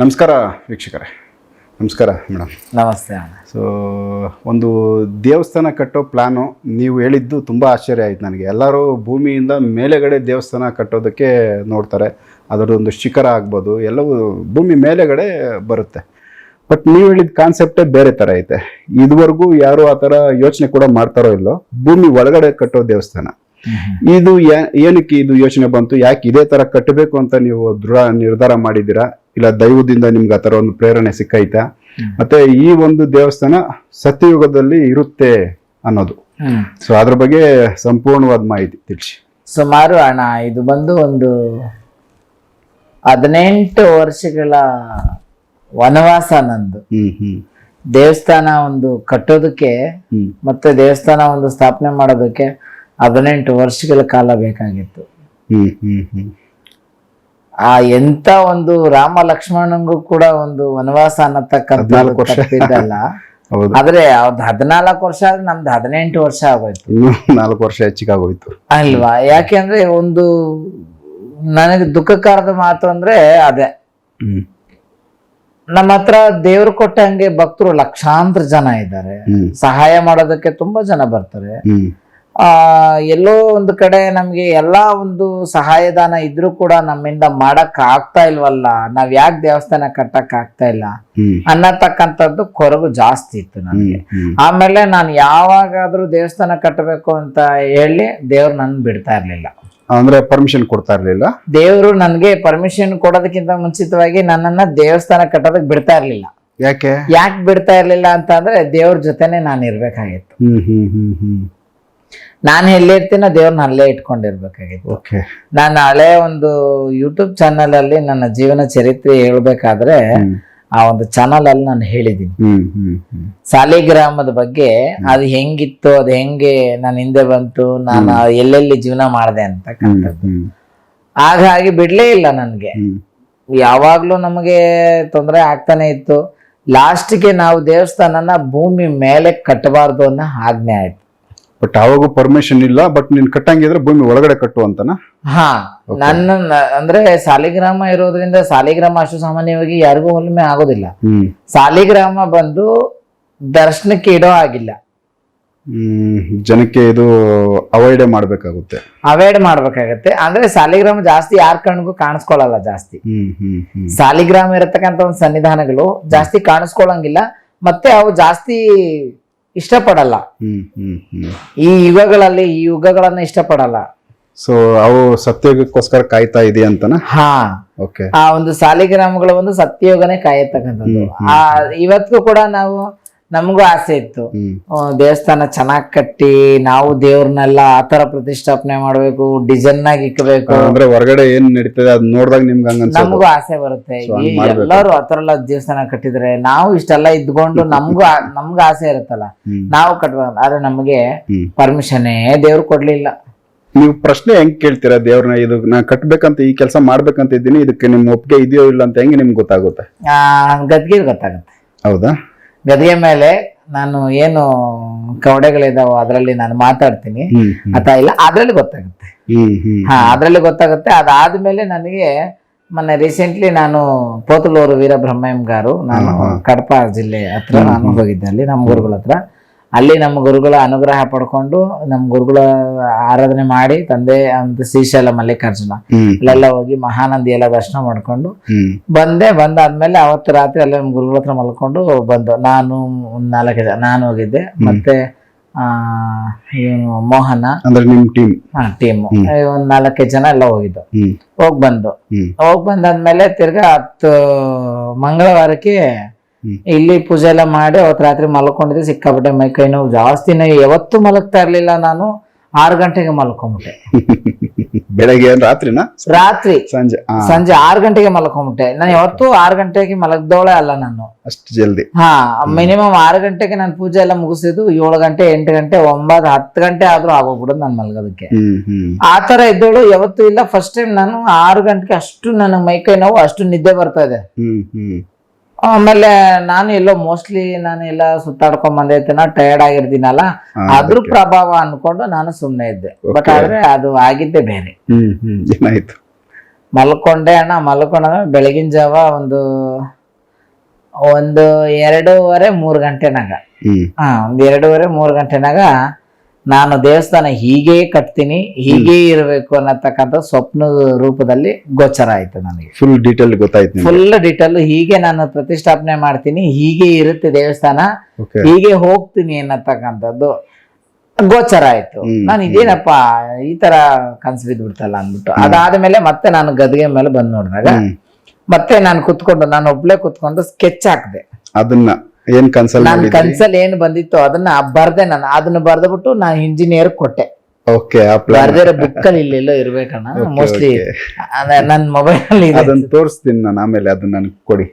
ನಮಸ್ಕಾರ ವೀಕ್ಷಕರೇ. ನಮಸ್ಕಾರ ಮೇಡಮ್. ನಮಸ್ತೆ ಸೊ ಒಂದು ದೇವಸ್ಥಾನ ಕಟ್ಟೋ ಪ್ಲ್ಯಾನು ನೀವು ಹೇಳಿದ್ದು ತುಂಬ ಆಶ್ಚರ್ಯ ಆಯಿತು ನನಗೆ. ಎಲ್ಲರೂ ಭೂಮಿಯಿಂದ ಮೇಲೆಗಡೆ ದೇವಸ್ಥಾನ ಕಟ್ಟೋದಕ್ಕೆ ನೋಡ್ತಾರೆ. ಅದರದೊಂದು ಶಿಖರ ಆಗ್ಬೋದು ಎಲ್ಲವೂ ಭೂಮಿ ಮೇಲೆಗಡೆ ಬರುತ್ತೆ. ಬಟ್ ನೀವು ಹೇಳಿದ ಕಾನ್ಸೆಪ್ಟೇ ಬೇರೆ ಥರ ಐತೆ. ಇದುವರೆಗೂ ಯಾರು ಆ ಥರ ಯೋಚನೆ ಕೂಡ ಮಾಡ್ತಾರೋ ಇಲ್ಲೋ ಭೂಮಿ ಒಳಗಡೆ ಕಟ್ಟೋ ದೇವಸ್ಥಾನ. ಇದು ಏನಕ್ಕೆ ಇದು ಯೋಚನೆ ಬಂತು? ಯಾಕೆ ಇದೇ ತರ ಕಟ್ಟಬೇಕು ಅಂತ ನೀವು ದೃಢ ನಿರ್ಧಾರ ಮಾಡಿದ್ದೀರಾ? ಇಲ್ಲ ದೈವದಿಂದ ನಿಮ್ಗೆ ಆ ತರ ಒಂದು ಪ್ರೇರಣೆ ಸಿಕ್ಕೈತಾ? ಮತ್ತೆ ಈ ಒಂದು ದೇವಸ್ಥಾನ ಸತ್ಯಯುಗದಲ್ಲಿ ಇರುತ್ತೆ ಅನ್ನೋದು. ಸೊ ಅದ್ರ ಬಗ್ಗೆ ಸಂಪೂರ್ಣವಾದ ಮಾಹಿತಿ ತಿಳಿಸಿ. ಸುಮಾರು ಹಣ ಇದು ಬಂದು ಒಂದು ಹದಿನೆಂಟು ವರ್ಷಗಳ ವನವಾಸ ನಂದು. ಹ್ಮ್ ಹ್ಮ್. ದೇವಸ್ಥಾನ ಒಂದು ಕಟ್ಟೋದಕ್ಕೆ ಮತ್ತೆ ದೇವಸ್ಥಾನ ಒಂದು ಸ್ಥಾಪನೆ ಮಾಡೋದಕ್ಕೆ ಹದಿನೆಂಟು ವರ್ಷಗಳ ಕಾಲ ಬೇಕಾಗಿತ್ತು. ಹ್ಮ್ ಹ್ಮ್ ಹ್ಮ್. ಆ ಎಂತ ಒಂದು ರಾಮ ಲಕ್ಷ್ಮಣನ್ಗೂ ಕೂಡ ಒಂದು ವನವಾಸ ಅನ್ನತಕ್ಕಂಥ ಹದ್ನಾಲ್ಕು ವರ್ಷ. ಹೌದು. ಆದ್ರೆ ಅವ್ರದ್ದು ಹದಿನಾಲ್ಕು ವರ್ಷ ಆದ್ರೆ ನಮ್ದು ಹದಿನೆಂಟು ವರ್ಷ ಆಗೋಯ್ತು. ನಾಲ್ಕು ವರ್ಷ ಹೆಚ್ಚಿಗಾಗೋಯ್ತು. ಅಲ್ವಾ? ಯಾಕೆಂದ್ರೆ ಒಂದು ನನಗೆ ದುಃಖಕಾರದ ಮಾತು ಅಂದ್ರೆ ಅದೇ. ನಮ್ಮ ಹತ್ರ ದೇವ್ರು ಕೊಟ್ಟಂಗೆ ಭಕ್ತರು ಲಕ್ಷಾಂತರ ಜನ ಇದ್ದಾರೆ. ಸಹಾಯ ಮಾಡೋದಕ್ಕೆ ತುಂಬಾ ಜನ ಬರ್ತಾರೆ. ಆ ಎಲ್ಲೋ ಒಂದು ಕಡೆ ನಮ್ಗೆ ಎಲ್ಲಾ ಒಂದು ಸಹಾಯಧಾನ ಇದ್ರೂ ಕೂಡ ನಮ್ಮಿಂದ ಮಾಡಕ್ ಆಗ್ತಾ ಇಲ್ವಲ್ಲ? ನಾವ್ ಯಾಕೆ ದೇವಸ್ಥಾನ ಕಟ್ಟಕ್ ಆಗ್ತಾ ಇಲ್ಲ? ಅನ್ನತಕ್ಕಂಥದ್ದು ಕೊರಗು ಜಾಸ್ತಿ ಇತ್ತು ನನಗೆ ಆಮೇಲೆ ನಾನು ಯಾವಾಗಾದ್ರೂ ದೇವಸ್ಥಾನ ಕಟ್ಟಬೇಕು ಅಂತ ಹೇಳಿ ದೇವ್ರು ನನ್ ಬಿಡ್ತಾ ಇರ್ಲಿಲ್ಲ. ಅಂದ್ರೆ ಪರ್ಮಿಷನ್ ಕೊಡ್ತಾ ಇರ್ಲಿಲ್ಲ? ದೇವ್ರು ನನ್ಗೆ ಪರ್ಮಿಷನ್ ಕೊಡೋದಕ್ಕಿಂತ ಮುಂಚಿತವಾಗಿ ನನ್ನನ್ನ ದೇವಸ್ಥಾನ ಕಟ್ಟೋದಕ್ ಬಿಡ್ತಾ ಇರ್ಲಿಲ್ಲ. ಯಾಕೆ? ಯಾಕೆ ಬಿಡ್ತಾ ಇರ್ಲಿಲ್ಲ ಅಂತ ಅಂದ್ರೆ ದೇವ್ರ ಜೊತೆನೆ ನಾನು ಇರ್ಬೇಕಾಗಿತ್ತು. ಹ್ಮ್ ಹ್ಮ್ ಹ್ಮ್ ಹ್ಮ್. ನಾನು ಎಲ್ಲಿರ್ತೀನೋ ದೇವ್ರನ್ನ ಅಲ್ಲೇ ಇಟ್ಕೊಂಡಿರ್ಬೇಕಾಗಿತ್ತು. ಓಕೆ ನಾನು ಹಳೆ ಒಂದು ಯೂಟ್ಯೂಬ್ ಚಾನಲ್ ಅಲ್ಲಿ ನನ್ನ ಜೀವನ ಚರಿತ್ರೆ ಹೇಳ್ಬೇಕಾದ್ರೆ ಆ ಒಂದು ಚಾನಲ್ ಅಲ್ಲಿ ನಾನು ಹೇಳಿದ್ದೀನಿ. ಸಾಲಿ ಗ್ರಾಮದ ಹ್ಮ್. ಸಾಲಿಗ್ರಾಮದ ಬಗ್ಗೆ ಅದು ಹೆಂಗಿತ್ತು ಅದು ಹೆಂಗೆ ನಾನು ಹಿಂದೆ ಬಂತು ನಾನು ಎಲ್ಲೆಲ್ಲಿ ಜೀವನ ಮಾಡಿದೆ ಅಂತಕ್ಕಂಥದ್ದು ಹಾಗಾಗಿ ಬಿಡ್ಲೇ ಇಲ್ಲ ನನ್ಗೆ. ಯಾವಾಗ್ಲೂ ನಮಗೆ ತೊಂದರೆ ಆಗ್ತಾನೆ ಇತ್ತು. ಲಾಸ್ಟ್ಗೆ ನಾವು ದೇವಸ್ಥಾನನ ಭೂಮಿ ಮೇಲೆ ಕಟ್ಟಬಾರ್ದು ಅನ್ನೋ ಆಜ್ಞೆ ಆಯ್ತು. ಬಟ್ ಅವಾಗೂ ಪರ್ಮಿಷನ್ ಇಲ್ಲ ಬಟ್ ನೀನ್ ಕಟ್ಟಂಗಿದ್ರೆ ಭೂಮಿ ಒಳಗಡೆ ಕಟ್ಟು ಅಂತನಾ? ಹಾ ನನ್ನ ಅಂದ್ರೆ ಸಾಲಿಗ್ರಾಮ ಇರೋದ್ರಿಂದ ಸಾಲಿಗ್ರಾಮ ಅಷ್ಟು ಸಾಮಾನ್ಯವಾಗಿ ಯಾರಿಗೂ ಹೊಲಿಮೆ ಆಗೋದಿಲ್ಲ. ಸಾಲಿಗ್ರಾಮ ಬಂದು ದರ್ಶನಕ್ಕೆ ಇಡೋ ಆಗಿಲ್ಲ ಹ್ಮ್ ಜನಕ್ಕೆ ಇದು ಅವಾಯ್ಡ್ ಮಾಡ್ಬೇಕಾಗುತ್ತೆ. ಅವಾಯ್ಡ್ ಮಾಡ್ಬೇಕಾಗತ್ತೆ. ಅಂದ್ರೆ ಸಾಲಿಗ್ರಾಮ ಜಾಸ್ತಿ ಯಾರ ಕಣ್ಗೂ ಕಾಣಿಸ್ಕೊಳ್ಳಲ್ಲ ಜಾಸ್ತಿ. ಹ್ಮ್ ಹ್ಮ್ ಹ್ಮ್. ಸಾಲಿಗ್ರಾಮ ಇರತಕ್ಕಂತ ಒಂದು ಸನ್ನಿಧಾನಗಳು ಜಾಸ್ತಿ ಕಾಣಿಸ್ಕೊಳ್ಳಂಗಿಲ್ಲ ಮತ್ತೆ ಅವು ಜಾಸ್ತಿ ಇಷ್ಟಪಡಲ್ಲ. ಹ್ಮ್ ಹ್ಮ್ ಹ್ಮ್. ಈ ಯುಗಗಳಲ್ಲಿ ಈ ಯುಗಗಳನ್ನ ಇಷ್ಟಪಡಲ್ಲ. ಸೊ ಅವು ಸತ್ಯಯುಗಕ್ಕೋಸ್ಕರ ಕಾಯ್ತಾ ಇದೆ ಅಂತಾನ? ಹಾ. ಓಕೆ ಆ ಒಂದು ಸಾಲಿಗ್ರಾಮಗಳ ಒಂದು ಸತ್ಯಯುಗನೇ ಕಾಯತಕ್ಕಂಥದ್ದು. ಆ ಇವತ್ತು ಕೂಡ ನಾವು ನಮಗೂ ಆಸೆ ಇತ್ತು. ಆ, ದೇವಸ್ಥಾನ ಚೆನ್ನಾಗ್ ಕಟ್ಟಿ ನಾವು ದೇವ್ರನ್ನೆಲ್ಲ ಆತರ ಪ್ರತಿಷ್ಠಾಪನೆ ಮಾಡ್ಬೇಕು ಡಿಸೈನ್ ಆಗಿ ಇಕ್ಕಬೇಕು ಅಂದ್ರೆ ಹೊರಗಡೆ ಏನ್ ನಡೀತದೆ ಅದ್ ನೋಡ್ದಾಗ ನಿಮ್ಗೆ ಹಂಗ ನಮಗೂ ಆಸೆ ಬರುತ್ತೆ. ಈ ಎಲ್ಲರೂ ಆತರ ಎಲ್ಲ ದೇವಸ್ಥಾನ ಕಟ್ಟಿದ್ರೆ ನಾವು ಇಷ್ಟೆಲ್ಲ ಇದ್ಕೊಂಡು ನಮ್ಗೂ ನಮ್ಗ ನಮ್ಗೂ ಆಸೆ ಇರುತ್ತಲ್ಲ. ಹ್ಮ್. ನಾವು ಕಟ್ಬೇಕು ಆದ್ರೆ ನಮಗೆ ಹ್ಮ್. ಪರ್ಮಿಷನ್ನೇ ದೇವ್ರು ಕೊಡ್ಲಿಲ್ಲ. ನೀವು ಪ್ರಶ್ನೆ ಹೆಂಗ್ ಕೇಳ್ತೀರಾ ದೇವ್ರನ್ನ ಇದು ನಾ ಕಟ್ಬೇಕಂತ ಈ ಕೆಲಸ ಮಾಡ್ಬೇಕಂತ ಇದ್ದೀನಿ ಇದಕ್ಕೆ ನಿಮ್ ಒಪ್ಪಿಗೆ ಇದೆಯೋ ಇಲ್ಲ ಅಂತ ಹೆಂಗೆ ನಿಮ್ಗೆ ಗೊತ್ತಾಗುತ್ತೆ? ಆ ಗದ್ಗೆ ಗೊತ್ತಾಗುತ್ತೆ. ಹೌದಾ? ಗದ್ಗೆ ಮೇಲೆ ನಾನು ಏನು ಕವಡೆಗಳಿದಾವ ಅದರಲ್ಲಿ ನಾನು ಮಾತಾಡ್ತೀನಿ. ಅಥವಾ ಇಲ್ಲ ಅದ್ರಲ್ಲಿ ಗೊತ್ತಾಗುತ್ತೆ. ಹಾ ಅದ್ರಲ್ಲಿ ಗೊತ್ತಾಗುತ್ತೆ. ಅದಾದ್ಮೇಲೆ ನನಗೆ ಮೊನ್ನೆ ರೀಸೆಂಟ್ಲಿ ನಾನು ಪೋತಲೂರು ವೀರಬ್ರಹ್ಮಯ್ಯ ಗಾರು ನಾನು. ಕಡಪ ಜಿಲ್ಲೆ ಹತ್ರ ನಾನು ಹೋಗಿದ್ದೆ ಅಲ್ಲಿ ನಮ್ಮ ಗುರುಗಳ ಹತ್ರ. ಅಲ್ಲಿ ನಮ್ಮ ಗುರುಗಳ ಅನುಗ್ರಹ ಪಡ್ಕೊಂಡು ನಮ್ಮ ಗುರುಗಳ ಆರಾಧನೆ ಮಾಡಿ ತಂದೆ ಅಂತ ಶ್ರೀಶೈಲ ಮಲ್ಲಿಕಾರ್ಜುನ. ಅಲ್ಲೆಲ್ಲ ಹೋಗಿ ಮಹಾನಂದಿ ಎಲ್ಲ ದರ್ಶನ ಮಾಡ್ಕೊಂಡು ಬಂದೆ ಬಂದಾದ್ಮೇಲೆ ಅವತ್ತು ರಾತ್ರಿ ಅಲ್ಲೇ ನಮ್ಮ ಗುರುಗಳ ಹತ್ರ ಮಲ್ಕೊಂಡು ಬಂದು ನಾನು ಒಂದ್ ನಾಲ್ಕು ಜನ ನಾನು ಹೋಗಿದ್ದೆ. ಮತ್ತೆ ಇವನು ಮೋಹನ. ಅಂದ್ರೆ ನಿಮ್ ಟೀಮ್ ಟೀಮ್ ಒಂದ್ ನಾಲ್ಕೈದು ಜನ ಎಲ್ಲ ಹೋಗಿದ್ದು. ಹೋಗ್ ಬಂದು. ಹೋಗ್ ಬಂದಾದ್ಮೇಲೆ ತಿರ್ಗಾ ಹತ್ತು ಮಂಗಳವಾರಕ್ಕೆ. ಇಲ್ಲಿ ಪೂಜೆ ಎಲ್ಲ ಮಾಡಿ ಅವತ್ತು ರಾತ್ರಿ ಮಲ್ಕೊಂಡಿದ್ದೆ ಸಿಕ್ಕಾಪಟ್ಟೆ ಮೈ ಕೈ ನೋವು ಜಾಸ್ತಿ ನೋವು ಯಾವತ್ತೂ ಮಲಗ್ತಾ ಇರ್ಲಿಲ್ಲ ನಾನು ಆರು ಗಂಟೆಗೆ ಮಲ್ಕೊಂಬಿಟ್ಟೆ. ಬೆಳಗ್ಗೆ ರಾತ್ರಿನಾ? ರಾತ್ರಿ. ಸಂಜೆ ಸಂಜೆ ಆರು ಗಂಟೆಗೆ ಮಲ್ಕೊಂಬಿಟ್ಟೆ. ನಾನು ಯಾವತ್ತೂ ಆರು ಗಂಟೆಗೆ ಮಲಗ್ದವಳೆ ಅಲ್ಲ ನಾನು. ಅಷ್ಟು ಜಲ್ದಿ. ಹಾ ಮಿನಿಮಮ್ ಆರು ಗಂಟೆಗೆ ನಾನು ಪೂಜೆ ಎಲ್ಲ ಮುಗಿಸಿದ್ದು ಏಳು ಗಂಟೆ ಎಂಟು ಗಂಟೆ ಒಂಬತ್ತು ಹತ್ತು ಗಂಟೆ ಆದ್ರೂ ಆಗೋಗ್ಬಿಡೋದು ನಾನು ಮಲ್ಗೋದಕ್ಕೆ. ಆ ತರ ಇದ್ದವಳು ಯಾವತ್ತೂ ಇಲ್ಲ. ಫಸ್ಟ್ ಟೈಮ್ ನಾನು ಆರು ಗಂಟೆಗೆ ಅಷ್ಟು ನನಗೆ ಮೈಕೈ ನೋವು ಅಷ್ಟು ನಿದ್ದೆ ಬರ್ತಾ ಇದೆ. ಆಮೇಲೆ ನಾನು ಎಲ್ಲೋ ಮೋಸ್ಟ್ಲಿ ನಾನು ಎಲ್ಲ ಸುತ್ತಾಡ್ಕೊಂಡ್ ಬಂದೈತೇನ ಟಯರ್ಡ್ ಆಗಿರ್ತೀನಲ್ಲ ಅದ್ರ ಪ್ರಭಾವ ಅನ್ಕೊಂಡು ನಾನು ಸುಮ್ಮನೆ ಇದ್ದೆ. ಬಟ್ ಆದ್ರೆ ಅದು ಆಗಿದ್ದೆ ಬೇರೆ. ಏನಾಯ್ತು ಮಲ್ಕೊಂಡೆ ಅಣ್ಣ ಮಲ್ಕೊಂಡ ಬೆಳಗಿನ ಜಾವ ಒಂದು ಒಂದು ಎರಡೂವರೆ ಮೂರು ಗಂಟೆನಾಗ ಹಾ ಒಂದ್ ಎರಡೂವರೆ ಮೂರು ಗಂಟೆನಾಗ ನಾನು ದೇವಸ್ಥಾನ ಹೀಗೆ ಕಟ್ತೀನಿ ಹೀಗೆ ಇರಬೇಕು ಅನ್ನತಕ್ಕಂಥ ಸ್ವಪ್ನ ರೂಪದಲ್ಲಿ ಗೋಚರ ಆಯ್ತು ನನಗೆ. ಫುಲ್ ಡೀಟೇಲ್ ಗೊತ್ತಾಯ್ತು ಫುಲ್ ಡೀಟೇಲ್ ಹೀಗೆ ನಾನು ಪ್ರತಿಷ್ಠಾಪನೆ ಮಾಡ್ತೀನಿ ಹೀಗೆ ಇರುತ್ತೆ ದೇವಸ್ಥಾನ ಹೀಗೆ ಹೋಗ್ತೀನಿ ಅನ್ನತಕ್ಕಂಥದ್ದು ಗೋಚರ ಆಯ್ತು. ನಾನು ಇದೇನಪ್ಪ ಈ ತರ ಕನ್ಸು ಬಿದ್ಬಿಡ್ತಲ್ಲ ಅಂದ್ಬಿಟ್ಟು. ಅದಾದ್ಮೇಲೆ ಮತ್ತೆ ನಾನು ಗದ್ಗೆ ಮೇಲೆ ಬಂದ್ ನೋಡಿದಾಗ ಮತ್ತೆ ನಾನು ಕುತ್ಕೊಂಡು ನಾನು ಒಬ್ಳೆ ಕುತ್ಕೊಂಡು ಸ್ಕೆಚ್ ಹಾಕಿದೆ. ಅದನ್ನ. ಏನ್ ಕನ್ಸಲ್ ನಾನು ಕನ್ಸಲ್ ಕನ್ಸಲ್ಲಿ ಏನ್ ಬಂದಿತ್ತು ಅದನ್ನ ಬರ್ದೆ ನಾನು. ಅದನ್ನ ಬರ್ದ್ಬಿಟ್ಟು ನಾನು ಇಂಜಿನಿಯರ್ ಕೊಟ್ಟೆ. ಓಕೆ ಬರ್ದಿರೋ ಬುಕ್ ಅಲ್ಲಿ ಇಲ್ಲೆಲ್ಲೋ ಇರ್ಬೇಕಣ್ಣ ಮೋಸ್ಟ್ಲಿ. ನನ್ನ ಮೊಬೈಲ್ ಅಲ್ಲಿ ಅದನ್ನ ತೋರಿಸ್ತೀನಿ ನಾನು ಆಮೇಲೆ ಅದನ್ನ ನನ್ಗೆ ಕೊಡಿ.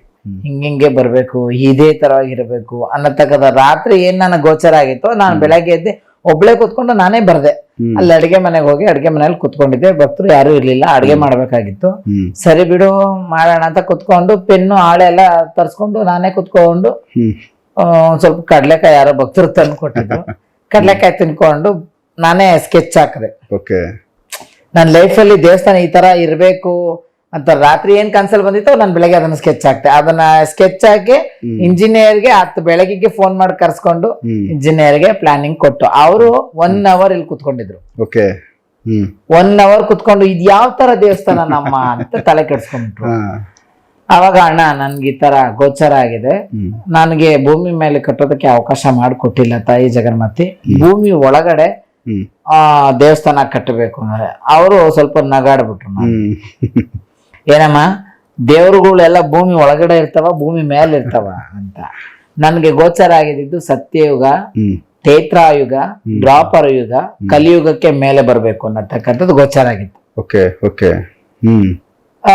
ಹಿಂಗಿಂಗೆ ಬರ್ಬೇಕು ಇದೇ ತರವಾಗಿರ್ಬೇಕು ಅನ್ನತಕ್ಕ ರಾತ್ರಿ ಏನ್ ನನ್ನ ಗೋಚರ ಆಗಿತ್ತು ನಾನು ಬೆಳಗ್ಗೆ ಎದ್ದೆ ಒಬ್ಳೆ ಕುತ್ಕೊಂಡು ನಾನೇ ಬರ್ದೆ. ಅಲ್ಲಿ ಅಡಿಗೆ ಮನೆಗೆ ಹೋಗಿ ಅಡಿಗೆ ಮನೇಲಿ ಕುತ್ಕೊಂಡಿದ್ದೆ. ಭಕ್ತರು ಯಾರು ಇರ್ಲಿಲ್ಲ ಅಡಿಗೆ ಮಾಡ್ಬೇಕಾಗಿತ್ತು. ಸರಿ ಬಿಡು ಮಾಡೋಣ ಅಂತ ಕುತ್ಕೊಂಡು ಪೆನ್ನು ಹಾಳೆ ಎಲ್ಲ ತರ್ಸ್ಕೊಂಡು ನಾನೇ ಕುತ್ಕೊಂಡು ಒಂದ್ ಸ್ವಲ್ಪ ಕಡ್ಲೆಕಾಯಿ ಯಾರೋ ಭಕ್ತರು ತಂದು ಕೊಟ್ಟಿದ್ರು. ಕಡ್ಲೆಕಾಯಿ ತಿನ್ಕೊಂಡು ನಾನೇ ಸ್ಕೆಚ್ ಹಾಕಿದೆ. ನನ್ನ ಲೈಫಲ್ಲಿ ದೇವಸ್ಥಾನ ಈ ತರ ಇರಬೇಕು. ಅಂತ ರಾತ್ರಿ ಏನ್ ಕನ್ಸಲ್ ಬಂದಿತ್ತು ನಾನು ಬೆಳಗ್ಗೆ ಅದನ್ನ ಸ್ಕೆಚ್ ಹಾಕ್ತೆ. ಅದನ್ನ ಸ್ಕೆಚ್ ಹಾಕಿ. ಇಂಜಿನಿಯರ್ಗೆ ಹತ್ತು ಬೆಳಗ್ಗೆ ಫೋನ್ ಮಾಡಿ ಕರ್ಸ್ಕೊಂಡು ಇಂಜಿನಿಯರ್ಗೆ ಪ್ಲಾನಿಂಗ್ ಕೊಟ್ಟು. ಅವರು ಒನ್ ಅವರ್ ಇಲ್ಲಿ ಕುತ್ಕೊಂಡಿದ್ರು. ಓಕೆ. ಒನ್ ಅವರ್ ಕುತ್ಕೊಂಡು ಇದ್ ಯಾವ ತರ ದೇವಸ್ಥಾನ ನಮ್ಮ ಅಂತ ತಲೆ ಕೆಡ್ಸ್ಕೊಂಡ್ಬಿಟ್ರು ಅವಾಗ ಅಣ್ಣ ನನ್ಗೆ ಈ ತರ ಗೋಚರ ಆಗಿದೆ. ನನಗೆ ಭೂಮಿ ಮೇಲೆ ಕಟ್ಟೋದಕ್ಕೆ ಅವಕಾಶ ಮಾಡಿಕೊಟ್ಟಿಲ್ಲ ತಾಯಿ ಜಗನ್ಮಾತಿ. ಭೂಮಿ ಒಳಗಡೆ ಆ ದೇವಸ್ಥಾನ ಕಟ್ಟಬೇಕು ಅಂದ್ರೆ. ಅವರು ಸ್ವಲ್ಪ ನಗಾಡ್ಬಿಟ್ರು ಏನಮ್ಮ? ದೇವರುಗಳೆಲ್ಲ ಭೂಮಿ ಒಳಗಡೆ ಇರ್ತಾವ ಭೂಮಿ ಮೇಲೆ ಇರ್ತಾವ ಅಂತ. ನನ್ಗೆ ಗೋಚರ ಆಗಿದ್ದು ಸತ್ಯಯುಗ ತೇತ್ರಾಯುಗ ದ್ವಾಪರ ಯುಗ ಕಲಿಯುಗಕ್ಕೆ ಮೇಲೆ ಬರಬೇಕು ಅನ್ನತಕ್ಕಂಥದ್ದು ಗೋಚರ ಆಗಿತ್ತು. Okay okay. ಹ್ಮ್. ಆ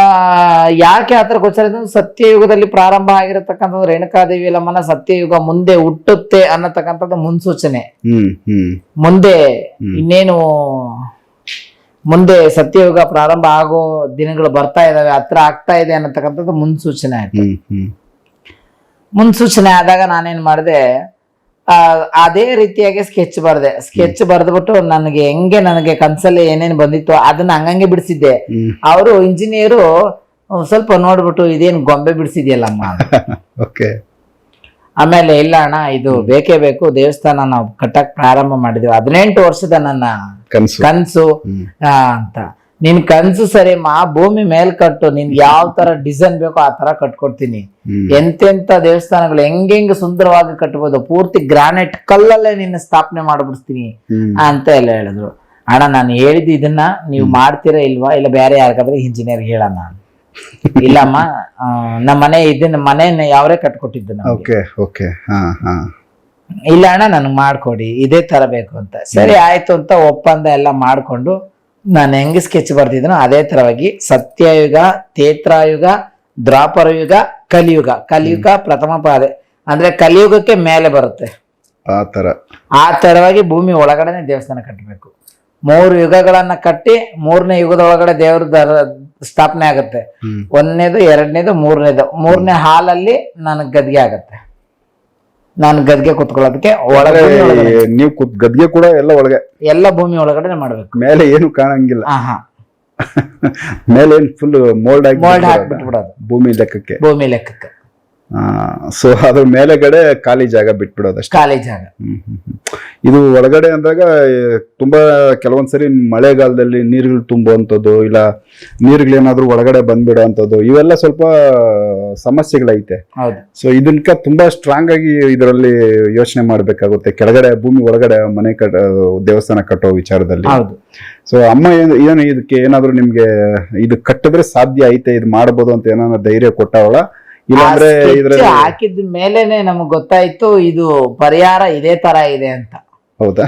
ಯಾಕೆ ಆತರ ಗೋಚರ ಸತ್ಯಯುಗದಲ್ಲಿ ಪ್ರಾರಂಭ ಆಗಿರತಕ್ಕಂಥದ್ದು ರೇಣುಕಾದೇವಿ ಲಮ್ಮನ ಸತ್ಯಯುಗ ಮುಂದೆ ಹುಟ್ಟುತ್ತೆ ಅನ್ನತಕ್ಕಂಥದ್ದು ಮುನ್ಸೂಚನೆ. ಮುಂದೆ ಇನ್ನೇನು ಮುಂದೆ ಸತ್ಯಯುಗ ಪ್ರಾರಂಭ ಆಗೋ ದಿನಗಳು ಬರ್ತಾ ಇದಾವೆ ಹತ್ರ ಆಗ್ತಾ ಇದೆ ಅನ್ನತಕ್ಕಂಥದ್ದು ಮುನ್ಸೂಚನೆ ಆಯ್ತು. ಮುನ್ಸೂಚನೆ ಆದಾಗ ನಾನೇನ್ ಮಾಡಿದೆ ಆ, ಅದೇ ರೀತಿಯಾಗಿ ಸ್ಕೆಚ್ ಬರ್ದೆ. ಸ್ಕೆಚ್ ಬರೆದ್ಬಿಟ್ಟು ನನಗೆ ಹೆಂಗೆ ನನಗೆ ಕನ್ಸಲ್ಲಿ ಏನೇನ್ ಬಂದಿತ್ತು ಅದನ್ನ ಹಂಗಂಗೆ ಬಿಡಿಸಿದ್ದೆ. ಅವರು ಇಂಜಿನಿಯರು ಸ್ವಲ್ಪ ನೋಡ್ಬಿಟ್ಟು ಇದೇನು ಗೊಂಬೆ ಬಿಡಿಸಿದ್ಯಲ್ಲಮ್ಮ. ಆಮೇಲೆ ಇಲ್ಲ ಅಣ್ಣ ಇದು ಬೇಕೇ ಬೇಕು ದೇವಸ್ಥಾನ ನಾವು ಕಟ್ಟಕ್ ಪ್ರಾರಂಭ ಮಾಡಿದ್ವಿ. ಹದಿನೆಂಟು ವರ್ಷದ ನನ್ನ ಕನ್ಸು. ಕನ್ಸು. ಆ, ಅಂತ. ನಿನ್ ಕನ್ಸು ಸರಿ ಮಾ ಭೂಮಿ ಮೇಲ್ ಕಟ್ಟು ನಿನ್ ಯಾವ ತರ ಡಿಸೈನ್ ಬೇಕೋ ಆ ತರ ಕಟ್ಕೊಡ್ತೀನಿ. ಎಂತೆಂತ ದೇವಸ್ಥಾನಗಳು ಹೆಂಗೆಂಗ್ ಸುಂದರವಾಗಿ ಕಟ್ಬೋದು ಪೂರ್ತಿ ಗ್ರಾನೈಟ್ ಕಲ್ಲಲ್ಲೇ ನಿನ್ನ ಸ್ಥಾಪನೆ ಮಾಡ್ಬಿಡ್ತೀನಿ ಅಂತ ಎಲ್ಲ ಹೇಳಿದ್ರು. ಅಣ್ಣ ನಾನು ಹೇಳಿದ್ದು ಇದನ್ನ ನೀವು ಮಾಡ್ತೀರಾ ಇಲ್ವಾ? ಇಲ್ಲ ಬೇರೆ ಯಾರಿಗಾದ್ರೆ ಇಂಜಿನಿಯರ್ ಹೇಳೋಣ ಇಲ್ಲಮ್ಮ ನಮ್ಮ ಮನೆ ಇದನ್ನ ಮನೆಯನ್ನ ಯಾವ್ರೆ ಕಟ್ಕೊಟ್ಟಿದ್ದು ನಮ್ಗೆ. Okay okay. ಹಾ ಹಾ. ಇಲ್ಲ ಅಣ್ಣ ನನಗೆ ಮಾಡ್ಕೊಡಿ ಇದೇ ತರ ಬೇಕು ಅಂತ. ಸರಿ ಆಯ್ತು ಅಂತ ಒಪ್ಪಂದ ಎಲ್ಲ ಮಾಡ್ಕೊಂಡು ನಾನು ಹೆಂಗ್ ಸ್ಕೆಚ್ ಬರ್ತಿದ್ದೀನೋ ಅದೇ ತರವಾಗಿ ಸತ್ಯಯುಗ ತೇತ್ರಾಯುಗ ದ್ರಾಪರಯುಗ ಕಲಿಯುಗ. ಕಲಿಯುಗ ಪ್ರಥಮ ಪಾದೆ. ಅಂದ್ರೆ ಕಲಿಯುಗಕ್ಕೆ ಮೇಲೆ ಬರುತ್ತೆ. ಆ ತರ. ಆ ತರವಾಗಿ ಭೂಮಿ ಒಳಗಡೆನೆ ದೇವಸ್ಥಾನ ಕಟ್ಟಬೇಕು ಮೂರು ಯುಗಗಳನ್ನ ಕಟ್ಟಿ ಮೂರನೇ ಯುಗದ ಒಳಗಡೆ ದೇವ್ರ ದರ ಸ್ಥಾಪನೆ ಆಗುತ್ತೆ. ಒಂದನೇದು ಎರಡನೇದು ಮೂರನೇದು. ಮೂರನೇ ಹಾಲಲ್ಲಿ ನನಗೆ ಗದ್ಗೆ ಆಗತ್ತೆ. ನಾನು ಗದ್ಗೆ ಕುತ್ಕೊಳ್ಳೋದಕ್ಕೆ ಒಳಗಡೆ ಒಳಗಡೆ. ನೀವು ಕುತ್ ಗದ್ಗೆ ಕೂಡ ಎಲ್ಲ ಒಳಗೆ? ಎಲ್ಲ ಭೂಮಿ ಒಳಗಡೆ ಮಾಡ್ಬೇಕು. ಮೇಲೆ ಏನು ಕಾಣಂಗಿಲ್ಲ. ಮೇಲೆ ಏನ್ ಫುಲ್ ಮೋಲ್ಡ್ ಆಗಿ ಮೋಲ್ಡ್? ಹಾಕ್ಬಿಟ್ಬಿಡೋದು. ಭೂಮಿ ಲೆಕ್ಕಕ್ಕೆ. ಭೂಮಿ ಲೆಕ್ಕಕ್ಕೆ. ಸೊ ಅದ್ರ ಮೇಲೆಗಡೆ ಖಾಲಿ ಜಾಗ ಬಿಟ್ಬಿಡೋದಷ್ಟೇ. ಖಾಲಿ ಜಾಗ. ಹ್ಮ್, ಹ್ಮ್, ಹ್ಮ್. ಇದು ಒಳಗಡೆ ಅಂದಾಗ ತುಂಬಾ ಕೆಲವೊಂದ್ಸರಿ ಮಳೆಗಾಲದಲ್ಲಿ ನೀರುಗಳು ತುಂಬುವಂಥದ್ದು ಇಲ್ಲ ನೀರುಗಳೇನಾದ್ರೂ ಒಳಗಡೆ ಬಂದ್ಬಿಡೋ ಅಂಥದ್ದು ಇವೆಲ್ಲ ಸ್ವಲ್ಪ ಸಮಸ್ಯೆಗಳೈತೆ. ಹೌದು. ಸೊ ಇದನ್ಕ ತುಂಬಾ ಸ್ಟ್ರಾಂಗ್ ಆಗಿ ಇದರಲ್ಲಿ ಯೋಚನೆ ಮಾಡಬೇಕಾಗುತ್ತೆ. ಕೆಳಗಡೆ ಭೂಮಿ ಒಳಗಡೆ ಮನೆ ಕಟ್ಟ ದೇವಸ್ಥಾನ ಕಟ್ಟೋ ವಿಚಾರದಲ್ಲಿ. ಸೊ ಅಮ್ಮ ಏನು ಏನು ಇದಕ್ಕೆ ಏನಾದರೂ ನಿಮ್ಗೆ ಇದು ಕಟ್ಟಿದ್ರೆ ಸಾಧ್ಯ ಐತೆ ಇದು ಮಾಡ್ಬೋದು ಅಂತ ಏನಾದ್ರು ಧೈರ್ಯ ಕೊಟ್ಟವಳ? ಇಲ್ಲಾಂದ್ರೆ ಆ ಇದ್ರಲ್ಲಿ ಹಾಕಿದ ಮೇಲೆನೆ ನಮಗ್ ಗೊತ್ತಾಯ್ತು ಇದು ಪರಿಹಾರ ಇದೇ ತರ ಇದೆ ಅಂತ. ಹೌದಾ?